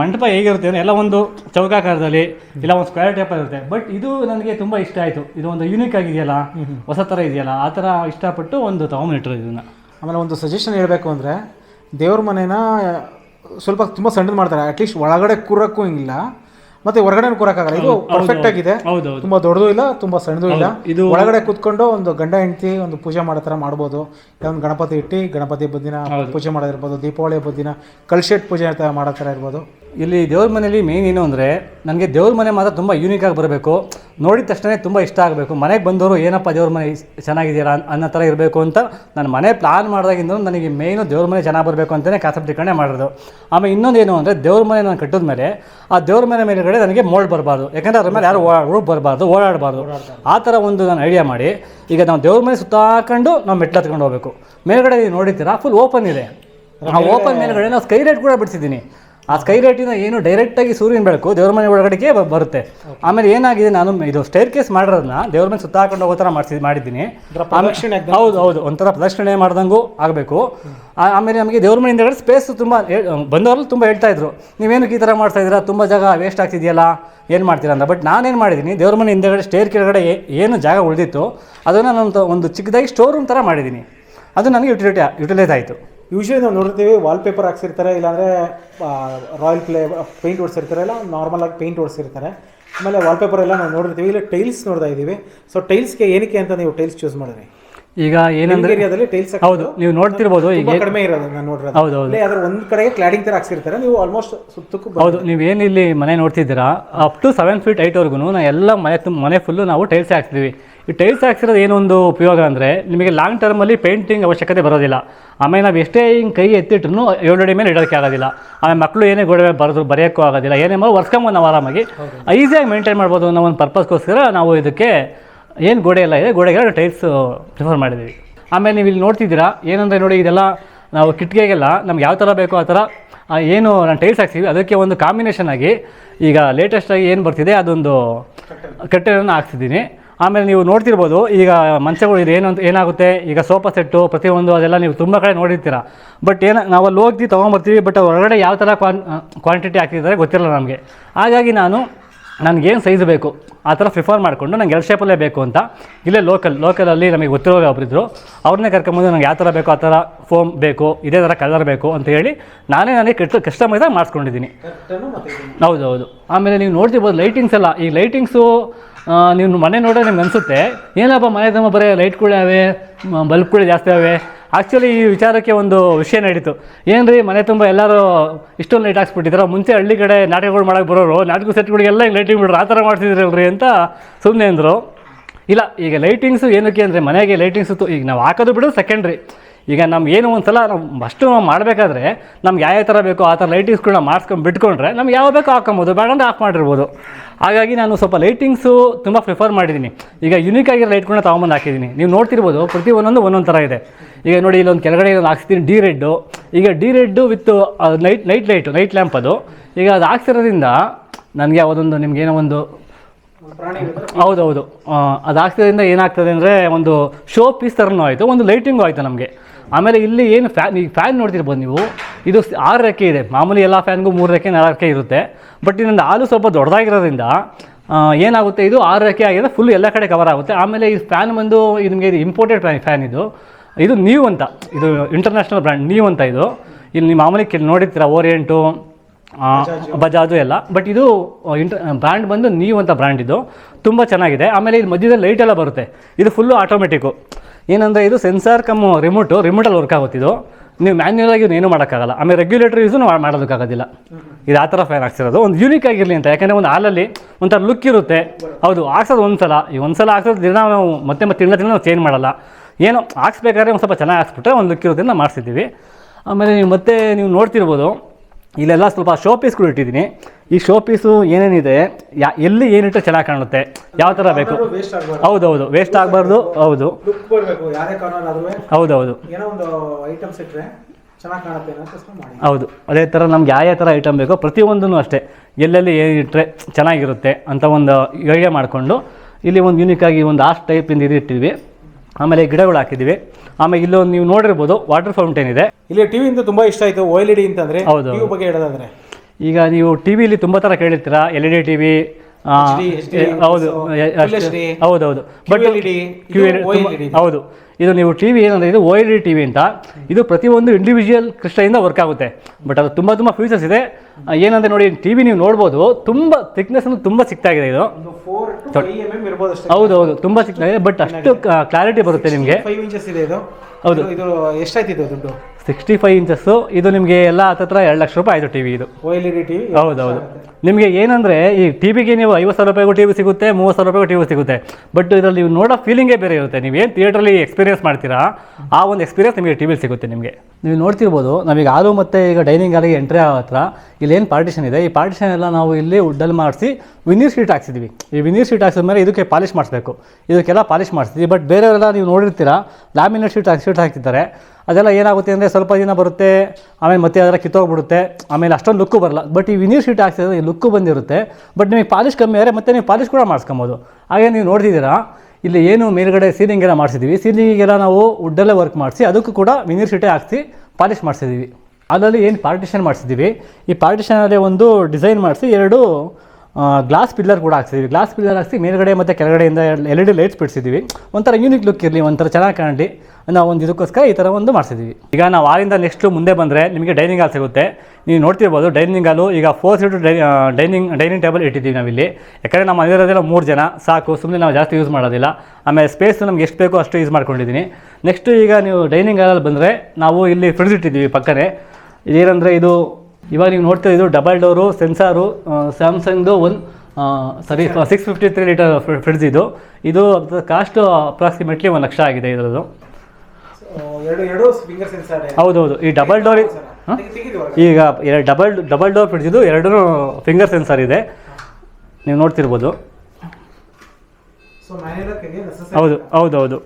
ಮಂಟಪ ಹೇಗಿರುತ್ತೆ ಅಂದರೆ ಎಲ್ಲ ಒಂದು ಚೌಕಾಕಾರದಲ್ಲಿ ಇಲ್ಲ ಒಂದು ಸ್ಕ್ವೇರ್ ಟೈಪ್ ಇರುತ್ತೆ. ಬಟ್ ಇದು ನನಗೆ ತುಂಬಾ ಇಷ್ಟ ಆಯಿತು. ಇದು ಒಂದು ಯೂನಿಕ್ ಆಗಿದೆಯಲ್ಲ ಹೊಸ ಥರ ಇದೆಯಲ್ಲ ಆ ಥರ ಇಷ್ಟಪಟ್ಟು ಒಂದು ತಗೊಂಬಿಟ್ರು ಇದನ್ನ. ಆಮೇಲೆ ಒಂದು ಸಜೆಷನ್ ಹೇಳಬೇಕು ಅಂದರೆ ದೇವ್ರ ಮನೇನ ಸ್ವಲ್ಪ ತುಂಬ ಸಣ್ಣದು ಮಾಡ್ತಾರೆ. ಅಟ್ಲೀಸ್ಟ್ ಒಳಗಡೆ ಕೂರಕ್ಕೂ ಇಲ್ಲ ಮತ್ತೆ ಹೊರಗಡೆ ಕೂರಕ್ಕಾಗಲ್ಲ. ಇದು ಪರ್ಫೆಕ್ಟ್ ಆಗಿದೆ. ತುಂಬಾ ದೊಡ್ಡದು ಇಲ್ಲ ತುಂಬಾ ಸಣ್ಣದು ಇಲ್ಲ. ಇದು ಒಳಗಡೆ ಕೂತ್ಕೊಂಡು ಒಂದು ಗಂಡ ಹೆಂಡತಿ ಒಂದು ಪೂಜೆ ಮಾಡೋ ಥರ ಮಾಡ್ಬೋದು. ಒಂದು ಗಣಪತಿ ಇಟ್ಟು ಗಣಪತಿ ಹಬ್ಬದ ದಿನ ಪೂಜೆ ಮಾಡೋದಿರ್ಬೋದು ದೀಪಾವಳಿ ಹಬ್ಬದ ದಿನ ಕಳ್ಶೆಟ್ ಪೂಜೆ ಮಾಡೋ ಥರ ಇರ್ಬೋದು. ಇಲ್ಲಿ ದೇವ್ರ ಮನೇಲಿ ಮೇನ್ ಏನು ಅಂದರೆ ನನಗೆ ದೇವ್ರ ಮನೆ ಮಾತ್ರ ತುಂಬ ಯೂನಿಕಾಗಿ ಬರಬೇಕು. ನೋಡಿದ ತಕ್ಷಣ ತುಂಬ ಇಷ್ಟ ಆಗಬೇಕು. ಮನೆಗೆ ಬಂದವರು ಏನಪ್ಪ ದೇವ್ರ ಮನೆ ಚೆನ್ನಾಗಿದ್ದೀರಾ? ಅನ್ನೋ ಥರ ಇರಬೇಕು ಅಂತ ನಾನು ಮನೆ ಪ್ಲಾನ್ ಮಾಡಿದಾಗಿಂದ ನನಗೆ ಮೇಯ್ನು ದೇವ್ರ ಮನೆ ಚೆನ್ನಾಗಿ ಬರಬೇಕು ಅಂತಲೇ ಕಾನ್ಸೆಪ್ಟ್ ಇಟ್ಕೊಂಡೆ ಮಾಡಿರೋದು. ಆಮೇಲೆ ಇನ್ನೊಂದು ಏನು ಅಂದರೆ ದೇವ್ರ ಮನೆ ನಾನು ಕಟ್ಟಿದ ಮೇಲೆ ಆ ದೇವ್ರ ಮನೆ ಮೇಲುಗಡೆ ನನಗೆ ಮೋಲ್ಡ್ ಬರಬಾರ್ದು. ಯಾಕಂದರೆ ಅದ್ರ ಮೇಲೆ ಯಾರು ಓಡಾಡ್ ಬರಬಾರ್ದು ಓಡಾಡಬಾರ್ದು. ಆ ಥರ ಒಂದು ನಾನು ಐಡಿಯಾ ಮಾಡಿ ಈಗ ನಾವು ದೇವ್ರ ಮನೆ ಸುತ್ತ ಹಾಕೊಂಡು ನಾವು ಮೆಟ್ಲು ಹತ್ಕೊಂಡು ಹೋಗಬೇಕು. ಮೇಲ್ಗಡೆ ನೀವು ನೋಡಿದ್ದೀರಾ ಫುಲ್ ಓಪನ್ ಇದೆ. ಆ ಓಪನ್ ಮೇಲ್ಗಡೆ ನಾವು ಸ್ಕೈ ಲೈಟ್ ಕೂಡ ಬಿಡಿಸಿದ್ದೀನಿ. ಆ ಸ್ಕೈ ಲೈಟಿಂದ ಏನು ಡೈರೆಕ್ಟಾಗಿ ಸೂರ್ಯನ ಬೆಳಕು ದೇವ್ರ ಮನೆ ಒಳಗಡೆಗೆ ಬರುತ್ತೆ. ಆಮೇಲೆ ಏನಾಗಿದೆ ನಾನು ಇದು ಸ್ಟೇರ್ ಕೇಸ್ ಮಾಡಿರೋದನ್ನ ದೇವ್ರ ಮನೆ ಸುತ್ತ ಹಾಕೊಂಡು ಹೋಗೋ ಥರ ಮಾಡಿಸಿ ಮಾಡಿದ್ದೀನಿ. ಹೌದು ಹೌದು ಒಂಥರ ಪ್ರದಕ್ಷಿಣೆ ಮಾಡ್ದಂಗೂ ಆಗಬೇಕು. ಆಮೇಲೆ ನಮಗೆ ದೇವ್ರ ಮನೆ ಹಿಂದೆಗಡೆ ಸ್ಪೇಸ್ ತುಂಬ ಬಂದವರಲ್ಲಿ ತುಂಬ ಹೇಳ್ತಾ ಇದ್ರು. ನೀವೇನಕ್ಕೆ ಈ ಥರ ಮಾಡ್ತಾ ಇದ್ದೀರಾ? ತುಂಬ ಜಾಗ ವೇಸ್ಟ್ ಆಗ್ತಿದೆಯಲ್ಲ ಏನು ಮಾಡ್ತೀರಾ ಅಂತ. ಬಟ್ ನಾನೇನು ಮಾಡಿದ್ದೀನಿ ದೇವ್ರ ಮನೆ ಹಿಂದೆಗಡೆ ಸ್ಟೇರ್ ಕೆಳಗಡೆ ಏನು ಜಾಗ ಉಳಿದಿತ್ತು ಅದನ್ನು ನಾನು ಒಂದು ಚಿಕ್ಕದಾಗಿ ಸ್ಟೋರ್ ರೂಮ್ ಥರ ಮಾಡಿದ್ದೀನಿ. ಅದು ನನಗೆ ಯುಟಿಲಿಟಿ ಯುಟಿಲೈಸ್ ಆಯಿತು. ಯೂಶ್ವಲಿ ನಾವು ನೋಡಿರ್ತೀವಿ ವಾಲ್ಪೇಪರ್ ಹಾಕ್ಸಿರ್ತಾರೆ ಇಲ್ಲಾಂದರೆ ರಾಯಲ್ ಪ್ಲೇ ಪೇಂಟ್ ಹೊಡ್ಸಿರ್ತಾರೆ ಇಲ್ಲ ನಾರ್ಮಲ್ ಆಗಿ ಪೇಂಟ್ ಹೊಡ್ಸಿರ್ತಾರೆ ಆಮೇಲೆ ವಾಲ್ ಪೇಪರ್ ಎಲ್ಲ ನಾವು ನೋಡಿರ್ತೀವಿ ಇಲ್ಲ ಟೈಲ್ಸ್ ನೋಡ್ತಾ ಇದ್ದೀವಿ. ಸೊ ಟೈಲ್ಸ್ಗೆ ಏನಕ್ಕೆ ಅಂತ ನೀವು ಟೈಲ್ಸ್ ಚೂಸ್ ಮಾಡಿದ್ರಿ ಈಗ ಏನಂದ್ರೆ ಏರಿಯಾದಲ್ಲಿ ಟೈಲ್ಸ್ ಹೌದು ನೀವು ನೋಡ್ತಿರ್ಬೋದು ಈಗ ಕಡಿಮೆ ಇರೋದು ನಾನು ನೋಡಿರೋದು. ಹೌದು ಹೌದು. ಅದ್ರ ಒಂದು ಕಡೆಗೆ ಕ್ಲಾಡಿಂಗ್ ಥರ ಹಾಕ್ಸಿರ್ತಾರೆ ನೀವು ಆಲ್ಮೋಸ್ಟ್ ಸುತ್ತಕ್ಕೂ ಹೌದು ನೀವು ಏನು ಇಲ್ಲಿ ಮನೆ ನೋಡ್ತಿದ್ದೀರಾ ಅಪ್ ಟು ಸೆವೆನ್ ಫೀಟ್ ಐಟ್ವರೆಗೂ ನಾ ಎಲ್ಲ ಮನೆ ತುಂಬ ಮನೆ ಫುಲ್ಲು ನಾವು ಟೈಲ್ಸ್ ಹಾಕ್ತೀವಿ ಈ ಟೈಲ್ಸ್ ಹಾಕ್ಸಿರೋದು ಏನೊಂದು ಉಪಯೋಗ ಅಂದರೆ ನಿಮಗೆ ಲಾಂಗ್ ಟರ್ಮಲ್ಲಿ ಪೇಂಟಿಂಗ್ ಅವಶ್ಯಕತೆ ಬರೋದಿಲ್ಲ. ಆಮೇಲೆ ನಾವು ಎಷ್ಟೇ ಹಿಂಗೆ ಕೈ ಎತ್ತಿಟ್ರು ಏಳು ಅಡಿ ಮೇಲೆ ಇಡೋಕ್ಕೆ ಆಗೋದಿಲ್ಲ. ಆಮೇಲೆ ಮಕ್ಕಳು ಏನೇ ಗೋಡೆ ಬರೆದ್ರು ಬರೆಯೋಕ್ಕೂ ಆಗೋದಿಲ್ಲ. ಏನೇ ಮಾಡೋ ವರ್ಸ್ಕೊಂಬೋದು ನಾವು ಆರಾಮಾಗಿ ಈಸಿಯಾಗಿ ಮೇಂಟೈನ್ ಮಾಡ್ಬೋದು ಅನ್ನೋ ಒಂದು ಪರ್ಪಸ್ಗೋಸ್ಕರ ನಾವು ಇದಕ್ಕೆ ಏನು ಗೋಡೆ ಎಲ್ಲ ಇದೆ, ಗೋಡೆಗೆ ಟೈಲ್ಸ್ ಪ್ರಿಫರ್ ಮಾಡಿದ್ದೀವಿ ಆಮೇಲೆ ನೀವು ಇಲ್ಲಿ ನೋಡ್ತಿದ್ದೀರಾ, ಏನಂದರೆ ನೋಡಿ ಇದೆಲ್ಲ ನಾವು ಕಿಟಕಿಗೆಲ್ಲ ನಮ್ಗೆ ಯಾವ ಥರ ಬೇಕೋ ಆ ಥರ ಏನು ನಾನು ಟೈಲ್ಸ್ ಹಾಕ್ಸಿದ್ವಿ. ಅದಕ್ಕೆ ಒಂದು ಕಾಂಬಿನೇಷನ್ ಆಗಿ ಈಗ ಲೇಟೆಸ್ಟಾಗಿ ಏನು ಬರ್ತಿದೆ, ಅದೊಂದು ಕಟ್ಟೆಯನ್ನು ಹಾಕ್ಸಿದ್ದೀನಿ. ಆಮೇಲೆ ನೀವು ನೋಡ್ತಿರ್ಬೋದು, ಈಗ ಮಂಚಗಳು ಇದು ಏನು ಅಂತ, ಏನಾಗುತ್ತೆ? ಈಗ ಸೋಫಾ ಸೆಟ್ಟು, ಪ್ರತಿಯೊಂದು ಅದೆಲ್ಲ ನೀವು ತುಂಬ ಕಡೆ ನೋಡಿರ್ತೀರ. ಬಟ್ ಏನು ನಾವು ಅಲ್ಲಿ ಹೋಗಿ ತೊಗೊಂಬರ್ತೀವಿ ಬಟ್ ಹೊರಗಡೆ ಯಾವ ಥರ ಕ್ವಾನ್ ಕ್ವಾಂಟಿಟಿ ಹಾಕ್ತಿದ್ದಾರೆ ಗೊತ್ತಿರಲ್ಲ ನಮಗೆ. ಹಾಗಾಗಿ ನಾನು ನನಗೇನು ಸೈಜ್ ಬೇಕು? ಆ ಥರ ಪ್ರಿಫರ್ ಮಾಡಿಕೊಂಡು ನಂಗೆ ಎಲ್ ಶೇಪಲ್ಲೇ ಬೇಕು ಅಂತ. ಇಲ್ಲೇ ಲೋಕಲ್ ಲೋಕಲಲ್ಲಿ ನಮಗೆ ಗೊತ್ತಿರೋರು ಒಬ್ಬರಿದ್ದರು ಅವ್ರನ್ನೇ ಕರ್ಕೊಂಬಂದು ನಂಗೆ ಯಾವ ಥರ ಬೇಕೋ ಆ ಥರ ಫೋಮ್ ಬೇಕು ಇದೇ ಥರ ಕಲರ್ ಬೇಕು ಅಂತ ಹೇಳಿ ನಾನೇ ನನಗೆ ಕೆಟ್ಟ ಕಸ್ಟಮೈಸಾಗಿ ಮಾಡಿಸ್ಕೊಂಡಿದ್ದೀನಿ. ಹೌದು ಹೌದು ಆಮೇಲೆ ನೀವು ನೋಡ್ತಿರ್ಬೋದು ಲೈಟಿಂಗ್ಸ್ ಎಲ್ಲ. ಈ ಲೈಟಿಂಗ್ಸು ನೀವು ಮನೆ ನೋಡ್ರೆ ನಿಮ್ಗೆ ಅನಿಸುತ್ತೆ. ಏನಪ್ಪ ಮನೆ ತಮ್ಮ ಬರೀ ಲೈಟ್ಗಳೇ ಅವೆ ಬಲ್ಬ್ಗಳು ಜಾಸ್ತಿ ಅವೆ? ಆ್ಯಕ್ಚುಲಿ ಈ ವಿಚಾರಕ್ಕೆ ಒಂದು ವಿಷಯ ನಡೀತು. ಏನು ಮನೆ ತುಂಬ ಎಲ್ಲರೂ ಇಷ್ಟೊಂದು ಲೈಟ್ ಹಾಕ್ಸ್ಬಿಟ್ಟಿದ್ರೆ ಮುಂಚೆ ಹಳ್ಳಿ ಕಡೆ ನಾಟಕಗಳು ಮಾಡೋಕೆ ಬರೋರು, ನಾಟಕ ಸೆಟ್ಗಳಿಗೆಲ್ಲ ಹಿಂಗೆ ಲೈಟಿಂಗ್ ಬಿಡ್ರು ಆ ಥರ ಮಾಡ್ತಿದ್ರಲ್ರಿ ಅಂತ ಸುಮ್ಮನೆ ಅಂದರು. ಇಲ್ಲ, ಈಗ ಲೈಟಿಂಗ್ಸು ಏನಕ್ಕೆ ಅಂದರೆ ಮನೆಗೆ ಲೈಟಿಂಗ್ಸು ಈಗ ನಾವು ಹಾಕೋದು ಬಿಡೋದು ಸೆಕೆಂಡ್ರಿ ಈಗ ನಮ್ಗೆ ಏನು ಒಂದು ಸಲ ನಾವು ಅಷ್ಟು ನಾವು ಮಾಡಬೇಕಾದ್ರೆ ನಮ್ಗೆ ಯಾವ ಥರ ಬೇಕೋ ಆ ಥರ ಲೈಟಿಂಗ್ಸ್ಗಳನ್ನ ಮಾಡ್ಸ್ಕೊಂಡು ಬಿಟ್ಕೊಂಡ್ರೆ ನಮ್ಗೆ ಯಾವ ಬೇಕೋ ಹಾಕೊಬೋದು ಬೇಡ ಅಂದರೆ ಆಫ್ ಮಾಡಿರ್ಬೋದು. ಹಾಗಾಗಿ ನಾನು ಸ್ವಲ್ಪ ಲೈಟಿಂಗ್ಸು ತುಂಬ ಪ್ರಿಫರ್ ಮಾಡಿದ್ದೀನಿ ಈಗ ಯುನಿಕ್ ಆಗಿರೋ ಲೈಟ್ಗಳನ್ನ ತೊಗೊಂಬಂದು ಹಾಕಿದ್ದೀನಿ ನೀವು ನೋಡ್ತಿರ್ಬೋದು, ಪ್ರತಿ ಒಂದೊಂದು ಒಂದೊಂದು ಥರ ಇದೆ. ಈಗ ನೋಡಿ ಇಲ್ಲೊಂದು ಕೆಳಗಡೆ ಇಲ್ಲೊಂದು ಹಾಕ್ಸ್ತೀನಿ ಡಿ ರೆಡ್ಡು ಈಗ D red with night night light night lamp ಅದು. ಈಗ ಅದು ಹಾಕ್ಸಿರೋದ್ರಿಂದ ನನಗೆ ಯಾವುದೊಂದು ನಿಮಗೇನೋ ಒಂದು. ಹೌದೌದು. ಅದು ಹಾಕ್ತಿದ್ರಿಂದ ಏನಾಗ್ತದೆ ಅಂದರೆ ಒಂದು ಶೋ ಪೀಸ್ ಥರನೂ ಆಯಿತು, ಒಂದು ಲೈಟಿಂಗು ಆಯಿತು ನಮಗೆ. ಆಮೇಲೆ ಇಲ್ಲಿ ಏನು ಫ್ಯಾನ್ ಈಗ ಫ್ಯಾನ್ ನೋಡ್ತಿರ್ಬೋದು ನೀವು. ಇದು ಆರು ರೆಕ್ಕೆ ಇದೆ. ಮಾಮೂಲಿ ಎಲ್ಲ ಫ್ಯಾನ್ಗೂ ಮೂರು ರೆಕ್ಕೆ ನಾಲ್ಕು ರೆಕ್ಕೆ ಇರುತ್ತೆ. ಬಟ್ ಇನ್ನೊಂದು ಹಾಲು ಸ್ವಲ್ಪ ದೊಡ್ಡದಾಗಿರೋದ್ರಿಂದ ಏನಾಗುತ್ತೆ ಇದು ಆರು ರೆಕ್ಕೆ ಆಗಿದೆ ಫುಲ್ ಎಲ್ಲ ಕಡೆ ಕವರ್ ಆಗುತ್ತೆ. ಆಮೇಲೆ ಈ ಫ್ಯಾನ್ ಬಂದು ಇದು ನಿಮಗೆ ಇದು ಇಂಪೋರ್ಟೆಡ್ ಫ್ಯಾನ್ ಫ್ಯಾನ್ ಇದು. ಇದು ನೀವು ಅಂತ. ಇದು ಇಂಟರ್ನ್ಯಾಷನಲ್ ಬ್ರ್ಯಾಂಡ್ ನೀವು ಅಂತ ಇದು. ಇಲ್ಲಿ ನೀವು ಮಾಮೂಲಿ ನೋಡಿರ್ತೀರ ಓರಿಯೆಂಟು ಬಜಾಜು ಎಲ್ಲ. ಬಟ್ ಇದು ಇಂಟರ್ ಬ್ರ್ಯಾಂಡ್ ಬಂದು ನೀವು ಅಂತ ಬ್ರ್ಯಾಂಡ್ ಇದು. ತುಂಬ ಚೆನ್ನಾಗಿದೆ. ಆಮೇಲೆ ಇದು ಮಧ್ಯದಲ್ಲಿ ಲೈಟ್ ಎಲ್ಲ ಬರುತ್ತೆ. ಇದು ಫುಲ್ಲು ಆಟೋಮೆಟಿಕ್ಕು ಏನಂದರೆ ಇದು ಸೆನ್ಸಾರ್ ಕಮ್ ರಿಮೋಟು ರಿಮೋಟಲ್ಲಿ ವರ್ಕ್ ಆಗುತ್ತಿದ್ದು ನೀವು ಮ್ಯಾನ್ಯಲ್ ಆಗಿ ಏನು ಮಾಡೋಕ್ಕಾಗಲ್ಲ. ಆಮೇಲೆ ರೆಗ್ಯುಲೇಟರ್ ಯೂಸು ಮಾಡೋದಕ್ಕಾಗೋದಿಲ್ಲ. ಇದು ಆ ಥರ ಫ್ಯಾನ್ ಹಾಕ್ಸಿರೋದು. ಒಂದು ಯೂನಿಕ್ ಆಗಿರಲಿ ಅಂತ, ಯಾಕಂದರೆ ಒಂದು ಹಾಲಲ್ಲಿ ಒಂಥರ ಲುಕ್ ಇರುತ್ತೆ. ಹೌದು, ಹಾಕ್ಸೋದು ಒಂದು ಸಲ ಈ ಒಂದು ಸಲ ಹಾಕ್ಸೋದು ದಿನ ನಾವು ಮತ್ತೆ ಮತ್ತೆ ತಿಂಗಳ ತಿಂಗಳ ನಾವು ಚೇಂಜ್ ಮಾಡಲ್ಲ. ಏನೋ, ಹಾಕ್ಸ್ಬೇಕಾದ್ರೆ ಒಂದು ಸ್ವಲ್ಪ ಚೆನ್ನಾಗಿ ಹಾಕ್ಸ್ಬಿಟ್ರೆ ಒಂದು ಲುಕ್ ಅಂತ ಮಾಡಿಸಿದ್ದೀವಿ. ಆಮೇಲೆ ನೀವು ಮತ್ತೆ ನೀವು ನೋಡ್ತಿರ್ಬೋದು. ಇಲ್ಲೆಲ್ಲ ಸ್ವಲ್ಪ ಶೋ ಪೀಸ್ಗಳು ಇಟ್ಟಿದ್ದೀನಿ. ಈ ಶೋ ಪೀಸು ಏನೇನಿದೆ ಯಾ ಎಲ್ಲಿ ಏನಿಟ್ಟರೆ ಚೆನ್ನಾಗಿ ಕಾಣುತ್ತೆ ಯಾವ ಥರ ಬೇಕು? ಹೌದೌದು ವೇಸ್ಟ್ ಆಗಬಾರ್ದು ಹೌದು. ಹೌದೌದು. ಹೌದು ಅದೇ ಥರ ನಮ್ಗೆ ಯಾವ ಯಾವ ಥರ ಐಟಮ್ ಬೇಕೋ ಪ್ರತಿಯೊಂದೂ ಅಷ್ಟೇ. ಎಲ್ಲೆಲ್ಲಿ ಏನಿಟ್ಟರೆ ಚೆನ್ನಾಗಿರುತ್ತೆ ಅಂತ ಒಂದು ಐಡಿಯಾ ಮಾಡಿಕೊಂಡು ಇಲ್ಲಿ ಒಂದು ಯೂನಿಕ್ ಆಗಿ ಒಂದು ಆಸ್ಟ್ ಟೈಪಿಂದ ಇದು ಇಟ್ಟಿದ್ವಿ. ಆಮೇಲೆ ಗಿಡಗಳು ಹಾಕಿದ್ವಿ ಆಮೇಲೆ ಇಲ್ಲೊಂದು ನೀವು ನೋಡಿರ್ಬೋದು ವಾಟರ್ ಫೌಂಟೇನ್ ಇದೆ. ಇಲ್ಲಿ ಟಿವಿ ಅಂತ ತುಂಬಾ ಇಷ್ಟ ಆಯ್ತು ಓ ಎಲ್ ಇ ಡಿ ಅಂತಂದ್ರೆ ಹೌದು. ಬಗ್ಗೆ ಹೇಳೋದಾದ್ರೆ. ಈಗ ನೀವು ಟಿ ವಿಲಿ ತುಂಬ ಥರ ಕೇಳಿರ್ತೀರಾ? L E D T V ಹೌದು. ಹೌದೌದು ಬಟ್ ಕ್ಯೂ ಇದು ಹೌದು. ಇದು ನೀವು ಟಿ ವಿ ಏನಂದರೆ ಇದು O L E D T ಅಂತ. ಇದು ಪ್ರತಿಯೊಂದು ಇಂಡಿವಿಜುವಲ್ ಕ್ರಿಸ್ಟಯಿಂದ ವರ್ಕ್ ಆಗುತ್ತೆ. ಬಟ್ ಅದು ತುಂಬ ತುಂಬ ಫ್ಯೂಚರ್ಸ್ ಇದೆ. ಏನಂದ್ರೆ ನೋಡಿ ಟಿ ವಿ ನೀವು ನೋಡ್ಬೋದು ತುಂಬ ಥಿಕ್ನೆಸ್ ತುಂಬ ಸಿಕ್ತಾಗಿದೆ ಇದು. ಅಷ್ಟೇ. ಹೌದು ಹೌದು. ತುಂಬ ಸಿಕ್ತಾಗಿದೆ ಬಟ್ ಅಷ್ಟು ಕ್ಲಾರಿಟಿ ಬರುತ್ತೆ ನಿಮಗೆ. ಇದೆ ಇದು. ಹೌದು. ಇದು- ಇದು ಎಷ್ಟಾಯ್ತಿದೆ ದುಡ್ಡು? ಸಿಕ್ಸ್ಟಿ ಫೈವ್ ಇಂಚಸ್ಸು ಇದು ನಿಮಗೆ ಎಲ್ಲ ಹತ್ತತ್ರ ಎರಡು ಲಕ್ಷ ರೂಪಾಯಿ ಆಯಿತು ಟಿ ವಿ ಇದು. ಓ ಎಲ್ ಇ ಡಿ ಹೌದು ಹೌದೌದು ನಿಮಗೆ ಏನಂದರೆ, ಈ ಟಿ ವಿಗೆ ನೀವು ಐವತ್ತು ಸಾವಿರ ರೂಪಾಯಿಗೂ ಟಿ ವಿ ಸಿಗುತ್ತೆ, ಮೂವತ್ತು ಸಾವಿರ ರೂಪಾಯಿಗೂ ಟಿ ವಿ ಸಿಗುತ್ತೆ. ಬಟ್ ಇದರಲ್ಲಿ ನೀವು ನೋಡೋ ಫೀಲಿಂಗೇ ಬೇರೆ ಇರುತ್ತೆ. ನೀವು ಏನು ಥಿಯೇಟ್ರಲ್ಲಿ ಎಕ್ಸ್ಪೀರಿಯನ್ಸ್ ಮಾಡ್ತೀರಾ, ಆ ಒಂದು ಎಕ್ಸ್ಪೀರಿಯನ್ಸ್ ನಿಮಗೆ ಟಿ ವಿಲಿ ಸಿಗುತ್ತೆ ನಿಮಗೆ. ನೀವು ನೋಡ್ತಿರ್ಬೋದು, ನಾವೀಗ ಹಾಲು ಮತ್ತು ಈಗ ಡೈನಿಂಗ್ ಹಾಲಿಗೆ ಎಂಟ್ರಿ ಆಗೋ ಹತ್ರ, ಇಲ್ಲೇನು ಪಾರ್ಟಿಷನ್ ಇದೆ. ಈ ಪಾರ್ಟಿಷನ್ ಎಲ್ಲ ನಾವು ಇಲ್ಲಿ ವುಡ್ಡಲ್ಲಿ ಮಾಡಿಸಿ ವಿನೀರ್ ಶೀಟ್ ಹಾಕ್ಸಿದ್ವಿ. ಈ ವಿನೀರ್ ಶೀಟ್ ಹಾಕ್ಸಿದ ಮೇಲೆ ಇದಕ್ಕೆ ಪಾಲಿಷ್ ಮಾಡಿಸ್ಬೇಕು. ಇದಕ್ಕೆಲ್ಲ ಪಾಲಿಷ್ ಮಾಡಿಸ್ತೀವಿ ಬಟ್ ಬೇರೆಯವರೆಲ್ಲ ನೀವು ನೋಡಿರ್ತೀರಾ ಲ್ಯಾಮಿನೇಟ್ ಶೀಟ್ ಹಾಕಿ ಶೀಟ್ ಹಾಕಿರ್ತಾರೆ ಅದೆಲ್ಲ ಏನಾಗುತ್ತೆ ಅಂದರೆ ಸ್ವಲ್ಪ ದಿನ ಬರುತ್ತೆ, ಆಮೇಲೆ ಮತ್ತೆ ಅದರ ಕಿತ್ತೋಗ್ಬಿಡುತ್ತೆ, ಆಮೇಲೆ ಅಷ್ಟೊಂದು ಲುಕ್ಕು ಬರಲ್ಲ. ಬಟ್ ಈ ವಿನೀರ್ ಶೀಟ್ ಹಾಕ್ಸಿದ್ರೆ ಈ ಲುಕ್ಕು ಬಂದಿರುತ್ತೆ. ಬಟ್ ನಿಮಗೆ ಪಾಲಿಶ್ ಕಮ್ಮಿ ಆದರೆ ಮತ್ತೆ ನೀವು ಪಾಲಿಶ್ ಕೂಡ ಮಾಡಿಸ್ಕೊಬೋದು. ಹಾಗೆ ನೀವು ನೋಡ್ತಿದ್ದೀರಾ? ಇಲ್ಲಿ ಏನು ಮೇಲ್ಗಡೆ ಸೀಲಿಂಗ್ ಎಲ್ಲ ಮಾಡಿಸಿದ್ದೀವಿ. ಸೀಲಿಂಗಿಗೆಲ್ಲ ನಾವು ವುಡ್ಡಲ್ಲೇ ವರ್ಕ್ ಮಾಡಿಸಿ, ಅದಕ್ಕೂ ಕೂಡ ವಿನೀರ್ ಶೀಟೇ ಹಾಕಿಸಿ ಪಾಲಿಶ್ ಮಾಡಿಸಿದ್ದೀವಿ. ಅದರಲ್ಲಿ ಏನು ಪಾರ್ಟಿಷನ್ ಮಾಡಿಸಿದ್ದೀವಿ? ಈ ಪಾರ್ಟಿಷನಲ್ಲಿ ಒಂದು ಡಿಸೈನ್ ಮಾಡಿಸಿ, ಎರಡು ಗ್ಲಾಸ್ ಪಿಲ್ಲರ್ ಕೂಡ ಹಾಕ್ಸಿದ್ವಿ ಗ್ಲಾಸ್ ಪಿಲ್ಲರ್ ಹಾಕ್ಸಿ ಮೇಲ್ಗಡೆ ಮತ್ತು ಕೆಳಗಡೆಯಿಂದ ಎಲ್ ಇ ಡಿ ಲೈಟ್ಸ್ ಬಿಡಿಸಿದ್ದೀವಿ. ಒಂಥರ ಯೂನಿಕ್ ಲುಕ್ ಇರಲಿ, ಒಂಥರ ಚೆನ್ನಾಗಿ ಕಾಣಲಿ. ನಾವು ಒಂದು ಇದಕ್ಕೋಸ್ಕರ ಈ ಥರ ಒಂದು ಮಾಡಿಸಿದ್ದೀವಿ. ಈಗ ನಾವು ಆರಿಂದ ನೆಕ್ಸ್ಟು ಮುಂದೆ ಬಂದರೆ ನಿಮಗೆ ಡೈನಿಂಗ್ ಹಾಲ್ ಸಿಗುತ್ತೆ. ನೀವು ನೋಡ್ತಿರ್ಬೋದು ಡೈನಿಂಗ್ ಹಾಲು ಈಗ ಫೋರ್ ಸೀಟು ಡೈ ಡೈನಿಂಗ್ ಡೈನಿಂಗ್ ಟೇಬಲ್ ಇಟ್ಟಿದ್ದೀವಿ ನಾವಿಲ್ಲಿ. ಯಾಕಂದರೆ ನಮ್ಮ ಮನೆಯಿರೋದೆಲ್ಲ ಮೂರು ಜನ, ಸಾಕು ಸುಮ್ಮನೆ ನಾವು ಜಾಸ್ತಿ ಯೂಸ್ ಮಾಡೋದಿಲ್ಲ. ಆಮೇಲೆ ಸ್ಪೇಸ್ ನಮ್ಗೆ ಎಷ್ಟು ಬೇಕೋ ಅಷ್ಟು ಯೂಸ್ ಮಾಡ್ಕೊಂಡಿದ್ದೀನಿ. ನೆಕ್ಸ್ಟು ಈಗ ನೀವು ಡೈನಿಂಗ್ ಹಾಲಲ್ಲಿ ಬಂದರೆ ನಾವು ಇಲ್ಲಿ ಫ್ರಿಡ್ಜ್ ಇಟ್ಟಿದ್ದೀವಿ ಪಕ್ಕನೇ. ಇದೇನಂದರೆ ಇದು, ಇವಾಗ ನೀವು ನೋಡ್ತಾ ಇದು ಡಬಲ್ ಡೋರು ಸೆನ್ಸಾರು ಸ್ಯಾಮ್ಸಂಗ್ದು ಒಂದು ಸರಿ six fifty three litre fridge ಇದು. ಇದು ಕಾಸ್ಟು ಅಪ್ರಾಕ್ಸಿಮೇಟ್ಲಿ ಒಂದು ಲಕ್ಷ ಆಗಿದೆ ಇದರದ್ದು. ಎರಡು ಎರಡು ಫಿಂಗರ್ ಸೆನ್ಸರ್ ಹೌದೌದು. ಈ ಡಬಲ್ ಡೋರ್ ಈಗ ಎರಡು ಡಬಲ್ ಡಬಲ್ ಡೋರ್ ಫ್ರಿಡ್ಜ್ ಇದು ಎರಡೂ ಫಿಂಗರ್ ಸೆನ್ಸರ್ ಇದೆ ನೀವು ನೋಡ್ತಿರ್ಬೋದು. ಹೌದು ಹೌದು ಹೌದು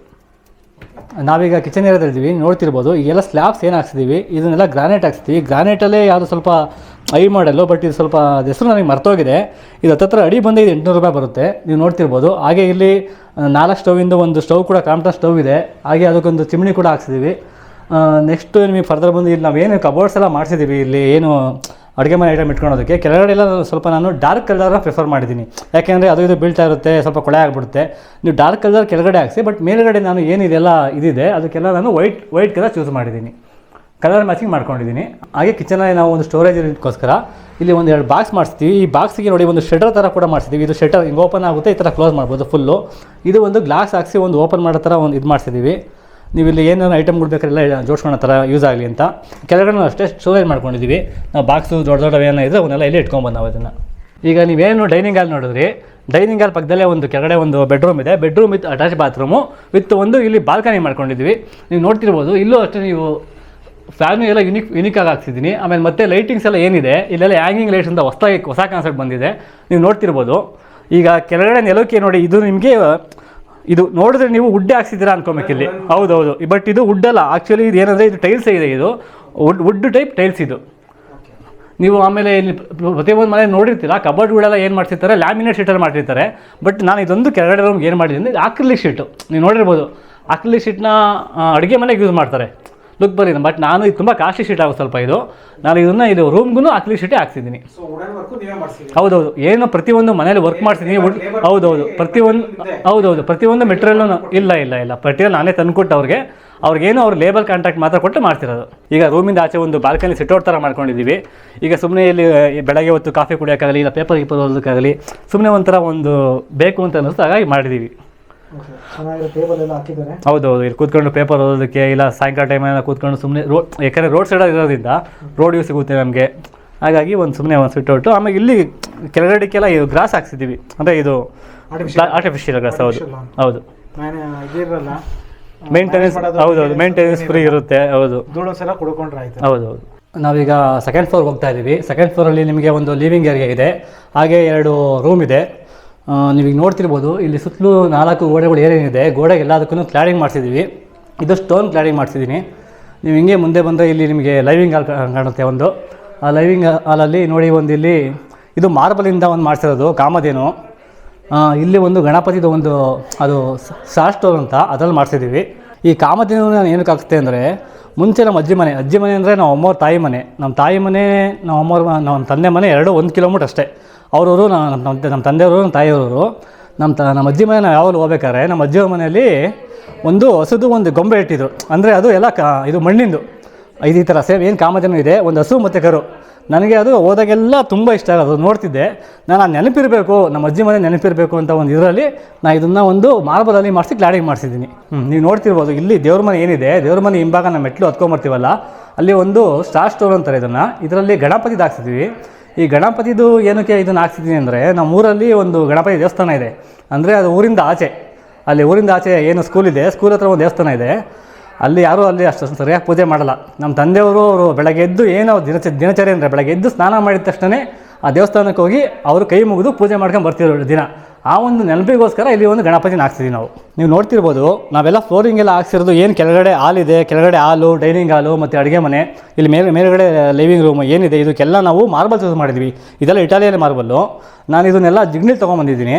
ನಾವೀಗ ಕಿಚನ್ ಏರಿಯಾದಲ್ಲಿದ್ದೀವಿ, ನೋಡ್ತಿರ್ಬೋದು. ಈಗೆಲ್ಲ ಸ್ಲ್ಯಾಬ್ಸ್ ಏನು ಹಾಕ್ಸಿದ್ದೀವಿ ಇದನ್ನೆಲ್ಲ ಗ್ರಾನೈಟ್ ಹಾಕ್ಸ್ತೀವಿ ಗ್ರಾನೈಟಲ್ಲೇ ಯಾವುದು ಸ್ವಲ್ಪ ಐ ಮಾಡಲು ಬಟ್ ಇದು ಸ್ವಲ್ಪ ಹೆಸರು ನನಗೆ ಮರ್ತೋಗಿದೆ. ಇದು ಹತ್ತತ್ರ ಅಡಿ ಬಂದು ಇದು ಎಂಟುನೂರು ರೂಪಾಯಿ ಬರುತ್ತೆ. ನೀವು ನೋಡ್ತಿರ್ಬೋದು. ಹಾಗೆ ಇಲ್ಲಿ ನಾಲ್ಕು ಸ್ಟೌವಿಂದು ಒಂದು ಸ್ಟವ್ ಕೂಡ ಕಾಂಪ್ಟನ್ ಸ್ಟವ್ ಇದೆ. ಹಾಗೆ ಅದಕ್ಕೊಂದು ಚಿಮಣಿ ಕೂಡ ಹಾಕ್ಸಿದ್ದೀವಿ ನೆಕ್ಸ್ಟು ನಿಮಗೆ ಫರ್ದರ್ ಬಂದು ಇಲ್ಲಿ ನಾವೇನು ಕಬೋರ್ಡ್ಸ್ ಎಲ್ಲ ಮಾಡಿಸಿದ್ದೀವಿ ಇಲ್ಲಿ ಏನು ಅಡುಗೆ ಮನೆ ಐಟಮ್ ಇಟ್ಕೊಳೋದಕ್ಕೆ. ಕೆಳಗಡೆ ಎಲ್ಲ ಸ್ವಲ್ಪ ನಾನು ಡಾರ್ಕ್ ಕಲರ್ನ ಪ್ರಿಫರ್ ಮಾಡಿದ್ದೀನಿ. ಯಾಕೆಂದರೆ ಅದು ಇದು ಬೀಳ್ತಾ ಇರುತ್ತೆ ಸ್ವಲ್ಪ ಕೊಳೆ ಆಗಿಬಿಡುತ್ತೆ. ನೀವು ಡಾರ್ಕ್ ಕಲರ್ ಕೆಳಗಡೆ ಹಾಕಿಸಿ ಬಟ್ ಮೇಲುಗಡೆ ನಾನು ಏನಿದೆಲ್ಲ ಇದಿದೆ, ಅದಕ್ಕೆಲ್ಲ ನಾನು ವೈಟ್ ವೈಟ್ ಕಲರ್ ಚೂಸ್ ಮಾಡಿದ್ದೀನಿ. ಕಲರ್ ಮ್ಯಾಚಿಂಗ್ ಮಾಡ್ಕೊಂಡಿದ್ದೀನಿ. ಹಾಗೆ ಕಿಚನಲ್ಲಿ ನಾವು ಒಂದು ಸ್ಟೋರೇಜ್ ಯೂನಿಟ್ಗೋಸ್ಕರ ಇಲ್ಲಿ ಒಂದು ಎರಡು ಬಾಕ್ಸ್ ಮಾಡಿಸ್ತೀವಿ. ಈ ಬಾಕ್ಸಿಗೆ ನೋಡಿ ಒಂದು ಶೆಟರ್ ಥರ ಕೂಡ ಮಾಡಿಸಿದ್ದೀವಿ ಇದು ಶೆಟರ್ ಹಿಂಗೆ ಓಪನ್ ಆಗುತ್ತೆ, ಈ ಥರ ಕ್ಲೋಸ್ ಮಾಡ್ಬೋದು ಫುಲ್ಲು ಇದು ಒಂದು ಗ್ಲಾಸ್ ಹಾಕಿಸಿ ಒಂದು ಓಪನ್ ಮಾಡೋ ಥರ ಒಂದು ಇದು ಮಾಡಿಸಿದ್ದೀವಿ. ನೀವು ಇಲ್ಲಿ ಏನೇನು ಐಟಮ್ಗಳು ಬೇಕಾರೆಲ್ಲ ಜೋಡಿಸ್ಕೊಳೋ ಥರ ಯೂಸ್ ಆಗಲಿ ಅಂತ ಕೆಳಗಡೆ ನಾವು ಅಷ್ಟೇ ಸ್ಟೋರೇಜ್ ಮಾಡ್ಕೊಂಡಿದ್ದೀವಿ ನಾವು ಬಾಕ್ಸು ದೊಡ್ಡ ದೊಡ್ಡ ಏನೋ ಇದ್ದರೆ ಅವನ್ನೆಲ್ಲ ಇಲ್ಲಿ ಇಟ್ಕೊಂಬಂದು ನಾವು ಅದನ್ನು ಈಗ ನೀವೇನು ಡೈನಿಂಗ್ ಹಾಲ್ ನೋಡಿದ್ರಿ? ಡೈನಿಂಗ್ ಹಾಲ್ ಪಕ್ಕದಲ್ಲೇ ಒಂದು ಕೆಳಗಡೆ ಒಂದು ಬೆಡ್ರೂಮ್ ಇದೆ. Bedroom with attach bathroom with ಒಂದು ಇಲ್ಲಿ ಬಾಲ್ಕನಿ ಮಾಡ್ಕೊಂಡಿದ್ದೀವಿ ನೀವು ನೋಡ್ತಿರ್ಬೋದು. ಇಲ್ಲೂ ಅಷ್ಟೇ ನೀವು ಫ್ಯಾನು ಎಲ್ಲ ಯುನಿಕ್ ಯುನಿಕ್ ಆಗಿ ಹಾಕ್ತಿದ್ದೀನಿ ಆಮೇಲೆ ಮತ್ತೆ ಲೈಟಿಂಗ್ಸ್ ಎಲ್ಲ ಏನಿದೆ? ಇಲ್ಲೆಲ್ಲ ಹ್ಯಾಂಗಿಂಗ್ ಲೈಟ್ಸ್ ಅಂತ ಹೊಸದಾಗಿ ಹೊಸ ಕಾನ್ಸೆಪ್ಟ್ ಬಂದಿದೆ. ನೀವು ನೋಡ್ತಿರ್ಬೋದು. ಈಗ ಕೆಳಗಡೆ ನೆಲಕ್ಕೆ ನೋಡಿ, ಇದು ನಿಮಗೆ ಇದು ನೋಡಿದ್ರೆ ನೀವು ವುಡ್ ಹಾಕ್ಸಿದ್ದೀರಾ ಇಲ್ಲಿ ಹೌದೌದು. ಬಟ್ ಇದು ವುಡ್ ಅಲ್ಲ ಆ್ಯಕ್ಚುಲಿ ಇದು ಏನಂದರೆ ಇದು ಟೈಲ್ಸ್ ಇದೆ ಇದು. ವುಡ್ ವುಡ್ ಟೈಪ್ ಟೈಲ್ಸ್ ಇದು. ನೀವು ಆಮೇಲೆ ಇಲ್ಲಿ ಪ್ರ- ಪ್ರತಿಯೊಂದು ಮನೆ ನೋಡಿರ್ತೀರ ಕಬರ್ಡ್ಗಳೆಲ್ಲ ಏನು ಮಾಡ್ತಿರ್ತಾರೆ ಲ್ಯಾಮಿನೇಟ್ ಶೀಟಲ್ಲಿ ಮಾಡಿರ್ತಾರೆ ಬಟ್ ನಾನು ಇದೊಂದು ಕೆಳಗಡೆ ರೂಮ್ಗೆ ಏನು ಮಾಡಿದ್ದೀನಿ ಅಕ್ರಿಲಿಕ್ ಶೀಟು ನೀವು ನೋಡಿರ್ಬೋದು. ಆಕ್ರಿಲಿಕ್ ಶೀಟ್ನ ಅಡುಗೆ ಮನೆಗೆ ಯೂಸ್ ಮಾಡ್ತಾರೆ. ಲುಕ್ ಬಂದಿದೆ ಬಟ್ ನಾನು ಇದು ತುಂಬ ಕಾಸ್ಟ್ಲಿ ಶೀಟ್ ಆಗುತ್ತೆ ಸ್ವಲ್ಪ ಇದು. ನಾನು ಇದನ್ನು ಇದು ರೂಮ್ಗೂ ಅಕ್ಲಿ ಶೀಟೇ ಹಾಕ್ತಿದ್ದೀನಿ ಹೌದೌದು. ಏನು ಪ್ರತಿಯೊಂದು ಮನೇಲಿ ವರ್ಕ್ ಮಾಡ್ತೀನಿ ವುಡ್ ಹೌದೌದು. ಪ್ರತಿಯೊಂದು ಹೌದೌದು. ಪ್ರತಿಯೊಂದು ಮೆಟೀರಿಯಲ್ನು ಇಲ್ಲ ಇಲ್ಲ ಇಲ್ಲ. ಮೆಟೀರಿಯಲ್ ನಾನೇ ತಂದುಕೊಟ್ಟು ಅವ್ರಿಗೆ. ಅವ್ರಿಗೇನು ಅವ್ರು ಲೇಬರ್ ಕಾಂಟ್ರಾಕ್ಟ್ ಮಾತ್ರ ಕೊಟ್ಟು ಮಾಡ್ತಿರೋದು. ಈಗ ರೂಮಿಂದ ಆಚೆ ಒಂದು ಬಾಲ್ಕನಿ ಸಿಟೋರ್ ಥರ ಮಾಡ್ಕೊಂಡಿದ್ದೀವಿ. ಈಗ ಸುಮ್ಮನೆ ಇಲ್ಲಿ ಬೆಳಗ್ಗೆ ಹೊತ್ತು ಕಾಫಿ ಕುಡಿಯೋಕ್ಕಾಗಲಿ ಇಲ್ಲ ಪೇಪರ್ ಗೀಪರ್ ಓದೋದಕ್ಕಾಗಲಿ ಸುಮ್ಮನೆ ಒಂಥರ ಒಂದು ಬೇಕು ಅಂತ ಅನ್ನಿಸ್ತು ಹಾಗಾಗಿ ಮಾಡಿದ್ದೀವಿ. ಚೆನ್ನಾಗಿರೋ ಹೌದು ಎಲ್ಲ ಹಾಕಿದ್ದಾರೆ. ಹೌದೌದು ಇಲ್ಲಿ ಕೂತ್ಕೊಂಡು ಪೇಪರ್ ಓದೋದಕ್ಕೆ ಇಲ್ಲ ಸಾಯಂಕಾಲ ಟೈಮೆಲ್ಲ ಕೂತ್ಕೊಂಡು ಸುಮ್ಮನೆ ರೋಡ್ ಯಾಕಂದರೆ ರೋಡ್ ಸೈಡಲ್ಲಿ ಇರೋದ್ರಿಂದ ರೋಡ್ ಯೂಸ್ ಸಿಗುತ್ತೆ ನಮಗೆ. ಹಾಗಾಗಿ ಒಂದು ಸುಮ್ಮನೆ ಒಂದು ಸಿಟ್ಔಟು ಆಮೇಲೆ ಇಲ್ಲಿ ಕೆಳಗಡೆಗೆಲ್ಲ ಇದು ಗ್ರಾಸ್ ಹಾಕ್ಸಿದ್ದೀವಿ. ಅಂದರೆ ಇದು. ಆರ್ಟಿಫಿಷಿಯಲ್ ಗ್ರಾಸ್ ಹೌದು. ಹೌದು. ಮೇಂಟೆನೆನ್ಸ್ ಹೌದು ಹೌದು ಮೇಂಟೆನೆನ್ಸ್ ಫ್ರೀ ಇರುತ್ತೆ ಹೌದು. ಹೌದು ಹೌದು ಕುಡ್ಕೊಂಡ್ರೆ ಆಯ್ತು. ಹೌದೌದು. ನಾವೀಗ ಸೆಕೆಂಡ್ ಫ್ಲೋರ್ ಹೋಗ್ತಾ ಇದ್ದೀವಿ. ಸೆಕೆಂಡ್ ಫ್ಲೋರಲ್ಲಿ ನಿಮಗೆ ಒಂದು ಲಿವಿಂಗ್ ಏರಿಯಾ ಇದೆ. ಹಾಗೆ ಎರಡು ರೂಮ್ ಇದೆ. ನೀವೀಗ ನೋಡ್ತಿರ್ಬೋದು, ಇಲ್ಲಿ ಸುತ್ತಲೂ ನಾಲ್ಕು ಗೋಡೆಗಳು ಏನೇನಿದೆ ಗೋಡೆಗೆ ಎಲ್ಲದಕ್ಕೂ ಕ್ಲಾಡಿಂಗ್ ಮಾಡಿಸಿದ್ದೀವಿ ಇದು ಸ್ಟೋನ್ ಕ್ಲಾಡಿಂಗ್ ಮಾಡಿಸಿದ್ದೀನಿ ನೀವು ಹಿಂಗೆ ಮುಂದೆ ಬಂದರೆ ಇಲ್ಲಿ ನಿಮಗೆ ಲೈವಿಂಗ್ ಹಾಲ್ ಕಾಣುತ್ತೆ ಒಂದು. ಆ ಲೈವಿಂಗ್ ಹಾಲಲ್ಲಿ ನೋಡಿ ಒಂದು ಇಲ್ಲಿ, ಇದು ಮಾರ್ಬಲಿಂದ ಒಂದು ಮಾಡಿಸಿರೋದು, ಕಾಮಧೇನು. ಇಲ್ಲಿ ಒಂದು ಗಣಪತಿದು ಒಂದು, ಅದು ಸಾ ಸ್ಟೋರ್ ಅಂತ ಅದರಲ್ಲಿ ಮಾಡಿಸಿದ್ದೀವಿ ಈ ಕಾಮಧೇನು ನಾನು ಏನಕ್ಕೆ ಹಾಕ್ತೆ ಅಂದರೆ, ಮುಂಚೆ ನಮ್ಮ ಅಜ್ಜಿ ಮನೆ ಅಜ್ಜಿ ಮನೆ ಅಂದರೆ ನಮ್ಮ ಅಮ್ಮವ್ರ ತಾಯಿ ಮನೆ. ನಮ್ಮ ತಾಯಿ ಮನೆ, ನಮ್ಮ ಅಮ್ಮವ್ರ ನಮ್ಮ ತಂದೆ ಮನೆ ಎರಡು ಒಂದು ಕಿಲೋಮೀಟ್ರ್ ಅಷ್ಟೇ. ಅವರವರು ನಮ್ಮ ನಮ್ಮ ತಂದೆಯವರು, ನಮ್ಮ ತಾಯಿಯವರು, ನಮ್ಮ ತ, ನಮ್ಮ ಅಜ್ಜಿ ಮನೆ ನಾವು ಯಾವಾಗಲೂ ಹೋಗ್ಬೇಕಾದ್ರೆ ನಮ್ಮ ಅಜ್ಜಿಯವ್ರ ಮನೆಯಲ್ಲಿ ಒಂದು ಹಸುದು ಒಂದು ಗೊಂಬೆ ಇಟ್ಟಿದ್ರು. ಅಂದರೆ ಅದು ಎಲ್ಲ ಕ, ಇದು ಮಣ್ಣಿಂದು. ಇದು ಈ ಥರ ಸೇಮ್ ಏನು ಕಾಮಧೇನು ಇದೆ? ಒಂದು ಹಸು ಮತ್ತು ಕರು. ನನಗೆ ಅದು ಹೋದಾಗೆಲ್ಲ ತುಂಬ ಇಷ್ಟ ಆಗೋದು ನೋಡ್ತಿದ್ದೆ. ನಾನು ಆ ನೆನಪಿರಬೇಕು, ನಮ್ಮ ಅಜ್ಜಿ ಮನೆ ನೆನಪಿರಬೇಕು ಅಂತ ಒಂದು ಇದರಲ್ಲಿ ನಾನು ಇದನ್ನು ಒಂದು ಮಾರ್ಬಲಲ್ಲಿ ಮಾಡಿಸಿ ಕ್ಲಾಡಿಂಗ್ ಮಾಡಿಸಿದ್ದೀನಿ. ನೀವು ನೋಡ್ತಿರ್ಬೋದು, ಇಲ್ಲಿ ದೇವ್ರ ಮನೆ ಏನಿದೆ? ದೇವ್ರ ಮನೆ ಹಿಂಭಾಗ ನಾವು ಮೆಟ್ಲು ಹತ್ಕೊಂಬರ್ತೀವಲ್ಲ ಅಲ್ಲಿ ಒಂದು ಸ್ಟಾರ್ ಸ್ಟೋರ್ ಅಂತಾರೆ ಇದನ್ನು. ಇದರಲ್ಲಿ ಗಣಪತಿ ಹಾಕ್ಸಿದ್ದೀವಿ ಈ ಗಣಪತಿದು ಏನಕ್ಕೆ ಇದನ್ನು ಹಾಕ್ತಿದ್ದೀನಿ ಅಂದರೆ ನಮ್ಮ ಊರಲ್ಲಿ ಒಂದು ಗಣಪತಿ ದೇವಸ್ಥಾನ ಇದೆ. ಅಂದರೆ ಅದು ಊರಿಂದ ಆಚೆ. ಅಲ್ಲಿ ಊರಿಂದ ಆಚೆ ಏನು ಸ್ಕೂಲ್ ಇದೆ. ಸ್ಕೂಲ್ ಹತ್ರ ಒಂದು ದೇವಸ್ಥಾನ ಇದೆ. ಅಲ್ಲಿ ಯಾರೂ ಅಲ್ಲಿ ಅಷ್ಟು ಸರಿಯಾಗಿ ಪೂಜೆ ಮಾಡಲ್ಲ. ನಮ್ಮ ತಂದೆಯವರು ಅವರು ಬೆಳಗ್ಗೆ ಎದ್ದು ಏನೋ ದಿನಚ, ದಿನಚರಿ ಅಂದರೆ ಬೆಳಗ್ಗೆ ಎದ್ದು ಸ್ನಾನ ಮಾಡಿದ ತಕ್ಷಣ ಆ ದೇವಸ್ಥಾನಕ್ಕೆ ಹೋಗಿ ಅವರು ಕೈ ಮುಗಿದು ಪೂಜೆ ಮಾಡ್ಕೊಂಡು ಬರ್ತಿದ್ರು ದಿನ. ಆ ಒಂದು ನೆನಪಿಗೋಸ್ಕರ ಇಲ್ಲಿ ಒಂದು ಗಣಪತಿನ ಹಾಕ್ಸಿದ್ವಿ ನಾವು. ನೀವು ನೋಡ್ತಿರ್ಬೋದು, ನಾವೆಲ್ಲ ಫ್ಲೋರಿಂಗ್ ಎಲ್ಲ ಹಾಕ್ಸಿರೋದು ಏನು ಕೆಳಗಡೆ ಹಾಲ್ ಇದೆ, ಕೆಳಗಡೆ ಹಾಲು ಡೈನಿಂಗ್ ಹಾಲು ಮತ್ತು ಅಡುಗೆ ಮನೆ, ಇಲ್ಲಿ ಮೇಲೆ, ಮೇಲುಗಡೆ ಲಿವಿಂಗ್ ರೂಮ್ ಏನಿದೆ, ಇದಕ್ಕೆಲ್ಲ ನಾವು ಮಾರ್ಬಲ್ ಯೂಸ್ ಮಾಡಿದ್ವಿ. ಇದೆಲ್ಲ ಇಟಾಲಿಯನ್ ಮಾರ್ಬಲ್ಲು ನಾನು ಇದನ್ನೆಲ್ಲ ಜಿಗ್ನಿಲ್ ತೊಗೊಂಬಂದಿದ್ದೀನಿ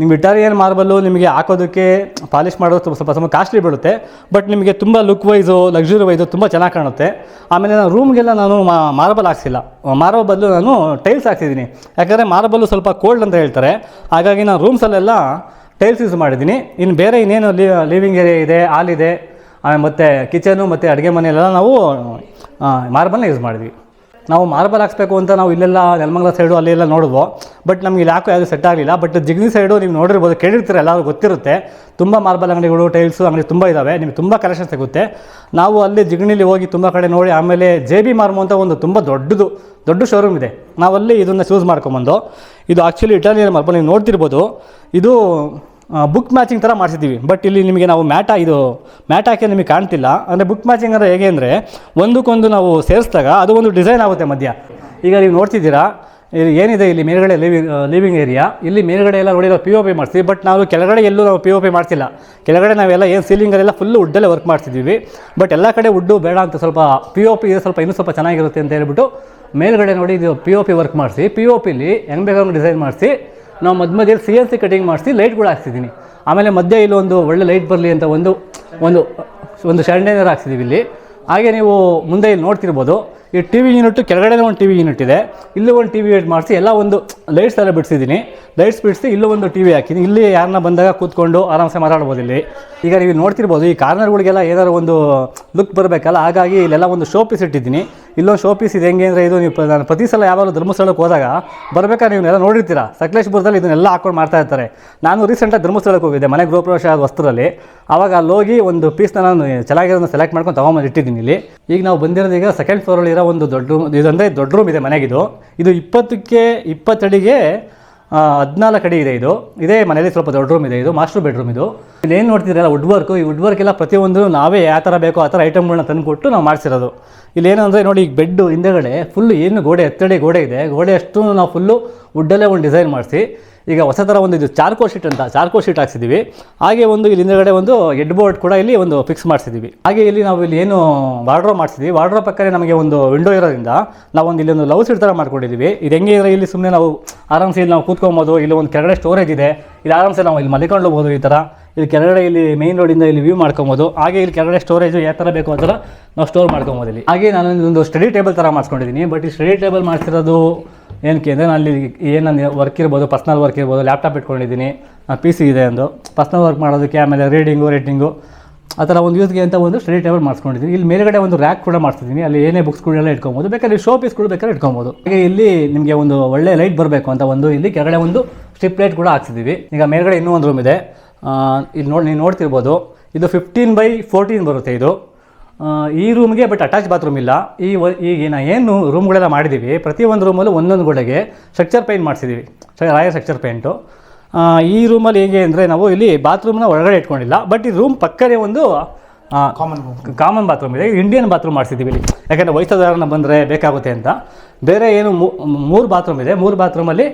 ನಿಮ್ಮ ಇಟಾಲಿಯನ್ ಮಾರ್ಬಲ್ಲು ನಿಮಗೆ ಹಾಕೋದಕ್ಕೆ ಪಾಲಿಷ್ ಮಾಡೋದು ಸ್ವಲ್ಪ ಸ್ವಲ್ಪ ಕಾಸ್ಟ್ಲಿ ಬೀಳುತ್ತೆ, ಬಟ್ ನಿಮಗೆ ತುಂಬ ಲುಕ್ ವೈಸು ಲಕ್ಸುರಿ ವೈಸು ತುಂಬ ಚೆನ್ನಾಗಿ ಕಾಣುತ್ತೆ. ಆಮೇಲೆ ನಾನು ರೂಮ್ಗೆಲ್ಲ ನಾನು ಮಾರ್ಬಲ್ ಹಾಕ್ಸಿಲ್ಲ. ಮಾರ್ಬಲ್ ಬದಲು ನಾನು ಟೈಲ್ಸ್ ಹಾಕ್ಸಿದ್ದೀನಿ ಯಾಕಂದರೆ ಮಾರ್ಬಲ್ಲು ಸ್ವಲ್ಪ ಕೋಲ್ಡ್ ಅಂತ ಹೇಳ್ತಾರೆ. ಹಾಗಾಗಿ ನಾನು ರೂಮ್ಸಲ್ಲೆಲ್ಲ ಟೈಲ್ಸ್ ಯೂಸ್ ಮಾಡಿದ್ದೀನಿ ಇನ್ನು ಬೇರೆ ಇನ್ನೇನು ಲಿವಿಂಗ್ ಏರಿಯಾ ಇದೆ ಹಾಲ್ ಇದೆ, ಆಮೇಲೆ ಮತ್ತು ಕಿಚನು ಮತ್ತು ಅಡುಗೆ ಮನೆಯಲ್ಲೆಲ್ಲ ನಾವು ಮಾರ್ಬಲ್ನ ಯೂಸ್ ಮಾಡಿದ್ವಿ. ನಾವು ಮಾರ್ಬಲ್ ಹಾಕ್ಸ್ಬೇಕು ಅಂತ ನಾವು ಇಲ್ಲೆಲ್ಲ ನೆಲಮಂಗಲ ಸೈಡು ಅಲ್ಲೆಲ್ಲ ನೋಡಿದ್ವು ಬಟ್ ನಮಗೆ ಇಲ್ಲಿ ಯಾಕೋ ಯಾವುದು ಸೆಟ್ ಆಗಲಿಲ್ಲ. ಬಟ್ ಜಿಗ್ನಿ ಸೈಡು ನೀವು ನೋಡಿರ್ಬೋದು, ಕೇಳಿರ್ತೀರ ಎಲ್ಲರೂ ಗೊತ್ತಿರುತ್ತೆ. ತುಂಬ ಮಾರ್ಬಲ್ ಅಂಗಡಿಗಳು ಟೈಲ್ಸು ಅಂಗಡಿ ತುಂಬ ಇದ್ದಾವೆ ನಿಮಗೆ ತುಂಬ ಕಲೆಕ್ಷನ್ ಸಿಗುತ್ತೆ. ನಾವು ಅಲ್ಲಿ ಜಿಗ್ನಿಲಿ ಹೋಗಿ ತುಂಬ ಕಡೆ ನೋಡಿ, ಆಮೇಲೆ ಜೆ ಬಿ ಮಾರ್ಮು ಅಂತ ಒಂದು ತುಂಬ ದೊಡ್ಡದು, ದೊಡ್ಡ ಶೋರೂಮ್ ಇದೆ. ನಾವಲ್ಲಿ ಇದನ್ನು ಚೂಸ್ ಮಾಡ್ಕೊಂಬಂದು. ಇದು ಆ್ಯಕ್ಚುಲಿ ಇಟಾಲಿಯನ್ ಮಾರ್ಬಲ್ ನೀವು ನೋಡ್ತಿರ್ಬೋದು. ಇದು ಬುಕ್ ಮ್ಯಾಚಿಂಗ್ ಥರ ಮಾಡಿಸಿದ್ದೀವಿ. ಬಟ್ ಇಲ್ಲಿ ನಿಮಗೆ ನಾವು ಮ್ಯಾಟ ಇದು, ಮ್ಯಾಟ್ ಹಾಕಿ ನಿಮಗೆ ಕಾಣ್ತಿಲ್ಲ. ಅಂದರೆ ಬುಕ್ ಮ್ಯಾಚಿಂಗ್ ಅಂದರೆ ಹೇಗೆ ಅಂದರೆ, ಒಂದಕ್ಕೊಂದು ನಾವು ಸೇರಿಸಿದಾಗ ಅದು ಒಂದು ಡಿಸೈನ್ ಆಗುತ್ತೆ ಮಧ್ಯ. ಈಗ ನೀವು ನೋಡ್ತಿದ್ದೀರಾ, ಇಲ್ಲಿ ಏನಿದೆ ಇಲ್ಲಿ ಮೇಲ್ಗಡೆ ಲಿವಿಂಗ್ ಲಿವಿಂಗ್ ಏರಿಯಾ ಇಲ್ಲಿ ಮೇಲ್ಗಡೆ ಎಲ್ಲ ನೋಡಿರೋ ಪಿ ಓ ಪಿ ಮಾಡ್ತೀವಿ. ಬಟ್ ನಾವು ಕೆಳಗಡೆ ಎಲ್ಲೂ ನಾವು ಪಿ ಒ ಪಿ ಮಾಡ್ತಿಲ್ಲ. ಕೆಳಗಡೆ ನಾವೆಲ್ಲ ಏನು ಸೀಲಿಂಗಲ್ಲೆಲ್ಲ ಫುಲ್ಲು ವುಡ್ಡಲ್ಲೇ ವರ್ಕ್ ಮಾಡ್ತಿದ್ದೀವಿ. ಬಟ್ ಎಲ್ಲ ಕಡೆ ವುಡ್ಡು ಬೇಡ ಅಂತ ಸ್ವಲ್ಪ ಪಿ ಓ ಪಿ ಇದೆ, ಸ್ವಲ್ಪ ಇನ್ನೂ ಸ್ವಲ್ಪ ಚೆನ್ನಾಗಿರುತ್ತೆ ಅಂತ ಹೇಳ್ಬಿಟ್ಟು ಮೇಲ್ಗಡೆ ನೋಡಿ ಇದು ಪಿ ಓ ಪಿ ವರ್ಕ್ ಮಾಡಿಸಿ. ಪಿ ಒ ಪಿಲಿ ಹೆಂಗೆ ಬೇಕಾದ್ರೂ ಡಿಸೈನ್ ಮಾಡಿಸಿ. ನಾವು ಮಧ್ಯ ಮಧ್ಯದಲ್ಲಿ ಸಿ ಎನ್ ಸಿ ಕಟಿಂಗ್ ಮಾಡಿಸಿ ಲೈಟ್ಗಳು ಹಾಕ್ಸಿದ್ದೀನಿ ಆಮೇಲೆ ಮಧ್ಯೆ ಇಲ್ಲೊಂದು ಒಳ್ಳೆ ಲೈಟ್ ಬರಲಿ ಅಂತ ಒಂದು ಒಂದು ಒಂದು ಸ್ಟ್ಯಾಂಡೈನರ್ ಹಾಕ್ಸಿದ್ದೀವಿ ಇಲ್ಲಿ. ಹಾಗೆ ನೀವು ಮುಂದೆ ಇಲ್ಲಿ ನೋಡ್ತಿರ್ಬೋದು. ಈ ಟಿ ವಿ ಯೂನಿಟ್ ಕೆಳಗಡೆ ಒಂದು ಟಿ ವಿ ಯೂನಿಟ್ ಇದೆ. ಇಲ್ಲೂ ಒಂದು ಟಿ ವಿ ಯೂನಿಟ್ ಮಾಡಿಸಿ, ಎಲ್ಲ ಒಂದು ಲೈಟ್ಸ್ ಎಲ್ಲ ಬಿಡಿಸಿದ್ದೀನಿ. ಲೈಟ್ಸ್ ಬಿಡಿಸಿ ಇಲ್ಲೂ ಒಂದು ಟಿ ವಿ ಹಾಕಿದ್ದೀನಿ. ಇಲ್ಲಿ ಯಾರನ್ನ ಬಂದಾಗ ಕೂತ್ಕೊಂಡು ಆರಾಮ್ಸೆ ಮಾತಾಡ್ಬೋದು ಇಲ್ಲಿ. ಈಗ ನೀವು ನೋಡ್ತಿರ್ಬೋದು, ಈ ಕಾರ್ನರ್ಗಳಿಗೆಲ್ಲ ಏನಾದ್ರು ಒಂದು ಲುಕ್ ಬರಬೇಕಲ್ಲ, ಹಾಗಾಗಿ ಇಲ್ಲೆಲ್ಲ ಒಂದು ಶೋ ಪೀಸ್ ಇಟ್ಟಿದ್ದೀನಿ. ಇಲ್ಲೊಂದು ಶೋ ಪೀಸ್ ಇದೆ, ಹೆಂಗೆ ಅಂದರೆ ಇದು ನೀವು ನಾನು ಪ್ರತಿ ಸಲ ಯಾವಾಗಲೂ ಧರ್ಮಸ್ಥಳಕ್ಕೆ ಹೋದಾಗ ನೀವು ನೀವೆಲ್ಲ ನೋಡಿರ್ತೀರಾ? ಸಕಲೇಶ್ಪುರದಲ್ಲಿ ಇದನ್ನೆಲ್ಲ ಹಾಕೊಂಡು ಮಾಡ್ತಾ ಇರ್ತಾರೆ. ನಾನು ರೀಸೆಂಟಾಗಿ ಧರ್ಮಸ್ಥಳಕ್ಕೆ ಹೋಗಿದ್ದೆ, ಮನೆ ಗೃಹಪ್ರವೇಶ ಆದ ವಸ್ತ್ರದಲ್ಲಿ. ಆವಾಗ ಅಲ್ಲಿ ಹೋಗಿ ಒಂದು ಪೀಸ್ನ ನಾನು ಚೆನ್ನಾಗಿರೋದನ್ನ ಸೆಲೆಕ್ಟ್ ಮಾಡ್ಕೊಂಡು ತೊಗೊಂಬಂದು ಇಟ್ಟಿದ್ದೀನಿ ಇಲ್ಲಿ. ಈಗ ನಾವು ಬಂದಿರೋದು ಈಗ ಸೆಕೆಂಡ್ ಫ್ಲೋರಲ್ಲಿ ಇರೋ ಒಂದು ದೊಡ್ಡ ರೂಮ್ ಇದಂದರೆ ದೊಡ್ಡ ರೂಮ್ ಇದೆ ಮನೆಗಿದು. ಇದು ಇಪ್ಪತ್ತಕ್ಕೆ ಇಪ್ಪತ್ತಡಿಗೆ ಹದಿನಾಲ್ಕು ಅಡಿ ಇದೆ ಇದು. ಇದೇ ಮನೇಲಿ ಸ್ವಲ್ಪ ದೊಡ್ಡ ರೂಮ್ ಇದೆ ಇದು ಮಾಸ್ಟರ್ ಬೆಡ್ರೂಮ್ ಇದು. ಇಲ್ಲಿ ಏನು ನೋಡ್ತಿದ್ದೀರಲ್ಲ ವುಡ್ ವರ್ಕು ಈ ವುಡ್ ವರ್ಕ್ ಎಲ್ಲ ಪ್ರತಿಯೊಂದು ನಾವೇ ಯಾವ ಥರ ಬೇಕೋ ಆ ಥರ ಐಟಮ್ಗಳನ್ನ ತಂದುಕೊಟ್ಟು ನಾವು ಮಾಡಿಸಿರೋದು. ಇಲ್ಲಿ ಅಂದರೆ ನೋಡಿ ಈಗ ಬೆಡ್ಡು ಹಿಂದೆಗಡೆ ಫುಲ್ಲು ಏನು ಗೋಡೆ, ಎತ್ತಡಿ ಗೋಡೆ ಇದೆ. ಗೋಡೆ ಅಷ್ಟು ನಾವು ಫುಲ್ಲು ವುಡ್ಡಲ್ಲೇ ಒಂದು ಡಿಸೈನ್ ಮಾಡಿಸಿ. ಈಗ ಹೊಸ ಥರ ಒಂದು ಇದು ಚಾರ್ಕೋ ಶೀಟ್ ಅಂತ, ಚಾರ್ಕೋ ಶೀಟ್ ಹಾಕ್ಸಿದ್ದೀವಿ ಹಾಗೆ ಒಂದು ಇಲ್ಲಿ ಹಿಂದೆಗಡೆ ಒಂದು ಹೆಡ್ ಬೋರ್ಡ್ ಕೂಡ ಇಲ್ಲಿ ಒಂದು ಫಿಕ್ಸ್ ಮಾಡಿಸಿದ್ದೀವಿ ಹಾಗೆ ಇಲ್ಲಿ ನಾವು ಇಲ್ಲಿ ಏನು ವಾರ್ಡ್ರೋ ಮಾಡಿಸಿದ್ವಿ. ವಾರ್ಡ್ರೋ ಪಕ್ಕನೇ ನಮಗೆ ಒಂದು ವಿಂಡೋ ಇರೋದ್ರಿಂದ ನಾವು ಒಂದು ಇಲ್ಲಿ ಒಂದು ಲವ್ ಸೀಟ್ ಥರ ಮಾಡ್ಕೊಂಡಿದ್ದೀವಿ ಇದು ಹೆಂಗೆ ಅಂದರೆ ಇಲ್ಲಿ ಸುಮ್ಮನೆ ನಾವು ಆರಾಮ್ಸೆ ಇಲ್ಲಿ ನಾವು ಕೂತ್ಕೊಬೋದು. ಇಲ್ಲಿ ಒಂದು ಕೆಳಗಡೆ ಸ್ಟೋರೇಜ್ ಇದೆ. ಇದು ಆರಾಮ್ಸೆ ನಾವು ಇಲ್ಲಿ ಮಲಿಕೊಂಡೋಗ್ಬೋದು ಈ ಥರ. ಇಲ್ಲಿ ಕೆಳಗಡೆ ಇಲ್ಲಿ ಮೇನ್ ರೋಡಿಂದ ಇಲ್ಲಿ ವ್ಯೂ ಮಾಡ್ಕೊಬೋದು. ಹಾಗೆ ಇಲ್ಲಿ ಕೆಳಗಡೆ ಸ್ಟೋರೇಜು ಯಾವ ಥರ ಬೇಕು ಆ ನಾವು ಸ್ಟೋರ್ ಮಾಡ್ಕೊಬೋದು ಇಲ್ಲಿ. ಹಾಗೆ ನಾನು ಒಂದು ಸ್ಟಡಿ ಟೇಬಲ್ ಥರ ಮಾಡಿಸ್ಕೊಂಡಿದ್ದೀನಿ ಬಟ್ ಈ ಸ್ಟಡಿ ಟೇಬಲ್ ಮಾಡ್ತಿರೋದು ಏನಕ್ಕೆ ಅಂದರೆ ನಾನು ಏನು ನನ್ನ ವರ್ಕ್ ಇರ್ಬೋದು ಪರ್ಸ್ನಲ್ ವರ್ಕ್ ಇರ್ಬೋದು ಲ್ಯಾಪ್ಟಾಪ್ ಇಟ್ಕೊಂಡಿದ್ದೀನಿ ಪಿ ಸಿ ಇದೆ ಅಂದು ಪರ್ಸ್ನಲ್ ವರ್ಕ್ ಮಾಡೋದಕ್ಕೆ ಆಮೇಲೆ ರೀಡಿಂಗು ರೈಟಿಂಗು ಆ ಥರ ಒಂದು ಯೂಸ್ಗೆ ಅಂತ ಒಂದು ಸ್ಟಡಿ ಟೇಬಲ್ ಮಾಡಿಸ್ಕೊಂಡಿದ್ದೀನಿ. ಇಲ್ಲಿ ಮೇಲ್ಗಡೆ ಒಂದು ರ್ಯಾಕ್ ಕೂಡ ಮಾಡ್ತಿದ್ದೀನಿ ಅಲ್ಲಿ ಏನೇ ಬುಕ್ಸ್ಗಳೆಲ್ಲ ಇಟ್ಕೊಬೋದು. ಬೇಕಾದ್ರೆ ಶೋ ಪೀಸ್ಗಳು ಬೇಕಾದ್ರೆ ಇಟ್ಕೊಬೋದು. ಹಾಗೆ ಇಲ್ಲಿ ನಿಮಗೆ ಒಂದು ಒಳ್ಳೆ ಲೈಟ್ ಬರಬೇಕು ಅಂತ ಒಂದು ಇಲ್ಲಿ ಕೆಳಗಡೆ ಒಂದು ಸ್ಟ್ರಿಪ್ ಲೈಟ್ ಕೂಡ ಹಾಕ್ಸಿದ್ದೀವಿ ಈಗ ಮೇಲ್ಗಡೆ ಇನ್ನೂ ಒಂದು ರೂಮ್ ಇದೆ. ಇಲ್ಲಿ ನೋಡಿ ನೀವು ನೋಡ್ತಿರ್ಬೋದು. ಇದು ಫಿಫ್ಟೀನ್ ಬೈ ಫೋರ್ಟೀನ್ ಬರುತ್ತೆ ಇದು. ಈ ರೂಮ್ಗೆ ಬಟ್ ಅಟ್ಯಾಚ್ ಬಾತ್ರೂಮ್ ಇಲ್ಲ. ಈ ಈಗಿನ ಈಗ ನಾವು ಏನು ರೂಮ್ಗಳೆಲ್ಲ ಮಾಡಿದ್ದೀವಿ ಪ್ರತಿಯೊಂದು ರೂಮಲ್ಲೂ ಒಂದೊಂದು ಗೋಡೆಗೆ ಸ್ಟ್ರಕ್ಚರ್ ಪೇಂಟ್ ಮಾಡಿಸಿದ್ದೀವಿ ರಾಯರ್ ಸ್ಟ್ರಕ್ಚರ್ ಪೇಂಟು ಈ ರೂಮಲ್ಲಿ ಹೇಗೆ ಅಂದರೆ ನಾವು ಇಲ್ಲಿ ಬಾತ್ರೂಮ್ನ ಒಳಗಡೆ ಇಟ್ಕೊಂಡಿಲ್ಲ. ಬಟ್ ಈ ರೂಮ್ ಪಕ್ಕನೇ ಒಂದು ಕಾಮನ್ ಕಾಮನ್ ಬಾತ್ರೂಮ್ ಇದೆ. ಇಂಡಿಯನ್ ಬಾತ್ರೂಮ್ ಮಾಡಿಸಿದ್ದೀವಿ ಇಲ್ಲಿ. ಯಾಕಂದರೆ ವಯಸ್ಸಾದಾರನ ಬಂದರೆ ಬೇಕಾಗುತ್ತೆ ಅಂತ. ಬೇರೆ ಏನು ಮೂರು ಬಾತ್ರೂಮ್ ಇದೆ. ಮೂರು ಬಾತ್ರೂಮಲ್ಲಿ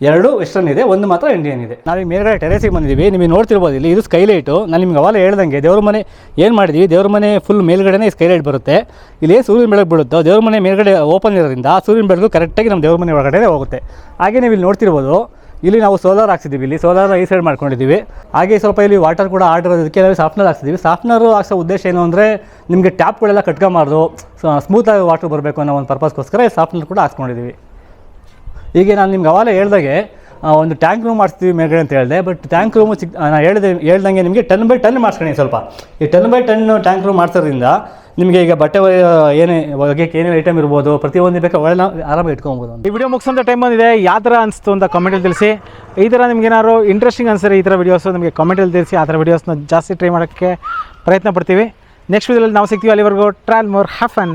ಎರಡು ವೆಸ್ಟರ್ನ್ ಇದೆ, ಒಂದು ಮಾತ್ರ ಇಂಡಿಯನ್ ಇದೆ. ನಾವೀಗ ಮೇಲ್ಗಡೆ ಟೆರೆಸಿಗೆ ಬಂದಿದ್ದೀವಿ ನಿಮಗೆ ನೋಡ್ತಿರ್ಬೋದು ಇಲ್ಲಿ, ಇದು ಸ್ಕೈಲೈಟು ನಾನು ನಿಮ್ಗೆ ಅವಾಗ ಹೇಳ್ದಂಗೆ, ದೇವ್ರ ಮನೆ ಏನು ಮಾಡಿದ್ವಿ, ದೇವ್ರ ಮನೆ ಫುಲ್ ಮೇಲ್ಗಡೆನೇ ಸ್ಕೈಲೈಟ್ ಬರುತ್ತೆ. ಇಲ್ಲಿ ಸೂರ್ಯನ ಬೆಳಕು ಬೀಳುತ್ತೋ, ದೇವ್ರ ಮನೆ ಮೇಲ್ಗಡೆ ಓಪನ್ ಇರೋದ್ರಿಂದ ಸೂರ್ಯನ ಬೆಳಕು ಕರೆಕ್ಟಾಗಿ ನಮ್ಮ ದೇವ್ರ ಮನೆ ಒಳಗಡೆ ಹೋಗುತ್ತೆ. ಹಾಗೆ ನೀವು ಇಲ್ಲಿ ನೋಡ್ತಿರ್ಬೋದು, ಇಲ್ಲಿ ನಾವು ಸೋಲಾರ್ ಹಾಕ್ಸಿದ್ದೀವಿ ಇಲ್ಲಿ ಸೋಲಾರ್ ಈ ಸೈಡ್ ಮಾಡ್ಕೊಂಡಿದ್ದೀವಿ ಹಾಗೆ ಸ್ವಲ್ಪ ಇಲ್ಲಿ ವಾಟರ್ ಕೂಡ ಆರ್ಡರ್ ಇರೋದಕ್ಕೆ ನಾವು ಸಾಫ್ಟ್ನರ್ ಹಾಕ್ಸಿದ್ದೀವಿ ಸಾಫ್ನರು ಹಾಕ್ಸೋ ಉದ್ದೇಶ ಏನು ಅಂದರೆ, ನಿಮಗೆ ಟ್ಯಾಪ್ಗಳೆಲ್ಲ ಕಟ್ಕೊಂಬಾರ್ದು ಸ್ಮೂತಾಗಿ ವಾಟರ್ ಬರಬೇಕು ಅನ್ನೋ ಒಂದು ಪರ್ಪಸ್ಗೋಸ್ಕರ ಸಾಫ್ಟ್ನರ್ ಕೂಡ ಹಾಕ್ಸ್ಕೊಂಡಿದ್ದೀವಿ ಹೀಗೆ ನಾನು ನಿಮ್ಗೆ ಅವಾಗಲೇ ಹೇಳ್ದಾಗೆ ಒಂದು ಟ್ಯಾಂಕ್ ರೂಮ್ ಮಾಡಿಸ್ತೀವಿ ಮೇಲ್ಗಡೆ ಅಂತ ಹೇಳಿದೆ ಬಟ್ ಟ್ಯಾಂಕ್ ರೂಮು ಸಿಕ್ ನಾನು ಹೇಳಿದೆ, ಹೇಳ್ದಂಗೆ ನಿಮಗೆ ಟೆನ್ ಬೈ ಟೆನ್ ಮಾಡ್ಸ್ಕೊಳ್ಳಿ ಸ್ವಲ್ಪ. ಈ ten by ten tank room ಮಾಡ್ಸೋದ್ರಿಂದ ನಿಮಗೆ ಈಗ ಬಟ್ಟೆ ಏನೇ ಒಗೆಕ್ಕೆ ಏನೇ ಐಟಮ್ ಇರ್ಬೋದು, ಪ್ರತಿಯೊಂದು ಬೇಕಾ ಒಳ್ಳೆ ಆರಾಮಾಗಿ ಇಟ್ಕೊಬೋದು ಈ ವಿಡಿಯೋ ಮುಗಿಸೋಂಥ ಟೈಮ್ ಬಂದಿದೆ, ಯಾವ ಥರ ಅನಿಸ್ತು ಅಂತ ಕಮೆಂಟಲ್ಲಿ ತಿಳಿಸಿ. ಈ ಥರ ನಿಮ್ಗೆ ಏನಾದ್ರು ಇಂಟ್ರೆಸ್ಟಿಂಗ್ ಅನ್ಸರಿ ಈ ಥರ ವೀಡಿಯೋಸು ನಿಮಗೆ ಕಮೆಂಟಲ್ಲಿ ತಿಳಿಸಿ, ಆ ಥರ ವೀಡಿಯೋಸ್ನ ಜಾಸ್ತಿ ಟ್ರೈ ಮಾಡೋಕ್ಕೆ ಪ್ರಯತ್ನ ಪಡ್ತೀವಿ. ನೆಕ್ಸ್ಟ್ ವಿಡಿಯೋದಲ್ಲಿ ನಾವು ಸಿಗ್ತೀವಿ ಅಲ್ಲಿವರೆಗೂ. ಟ್ರಾಲ್ ಮೋರ್ ಹ್ಯಾಫ್ ಅನ್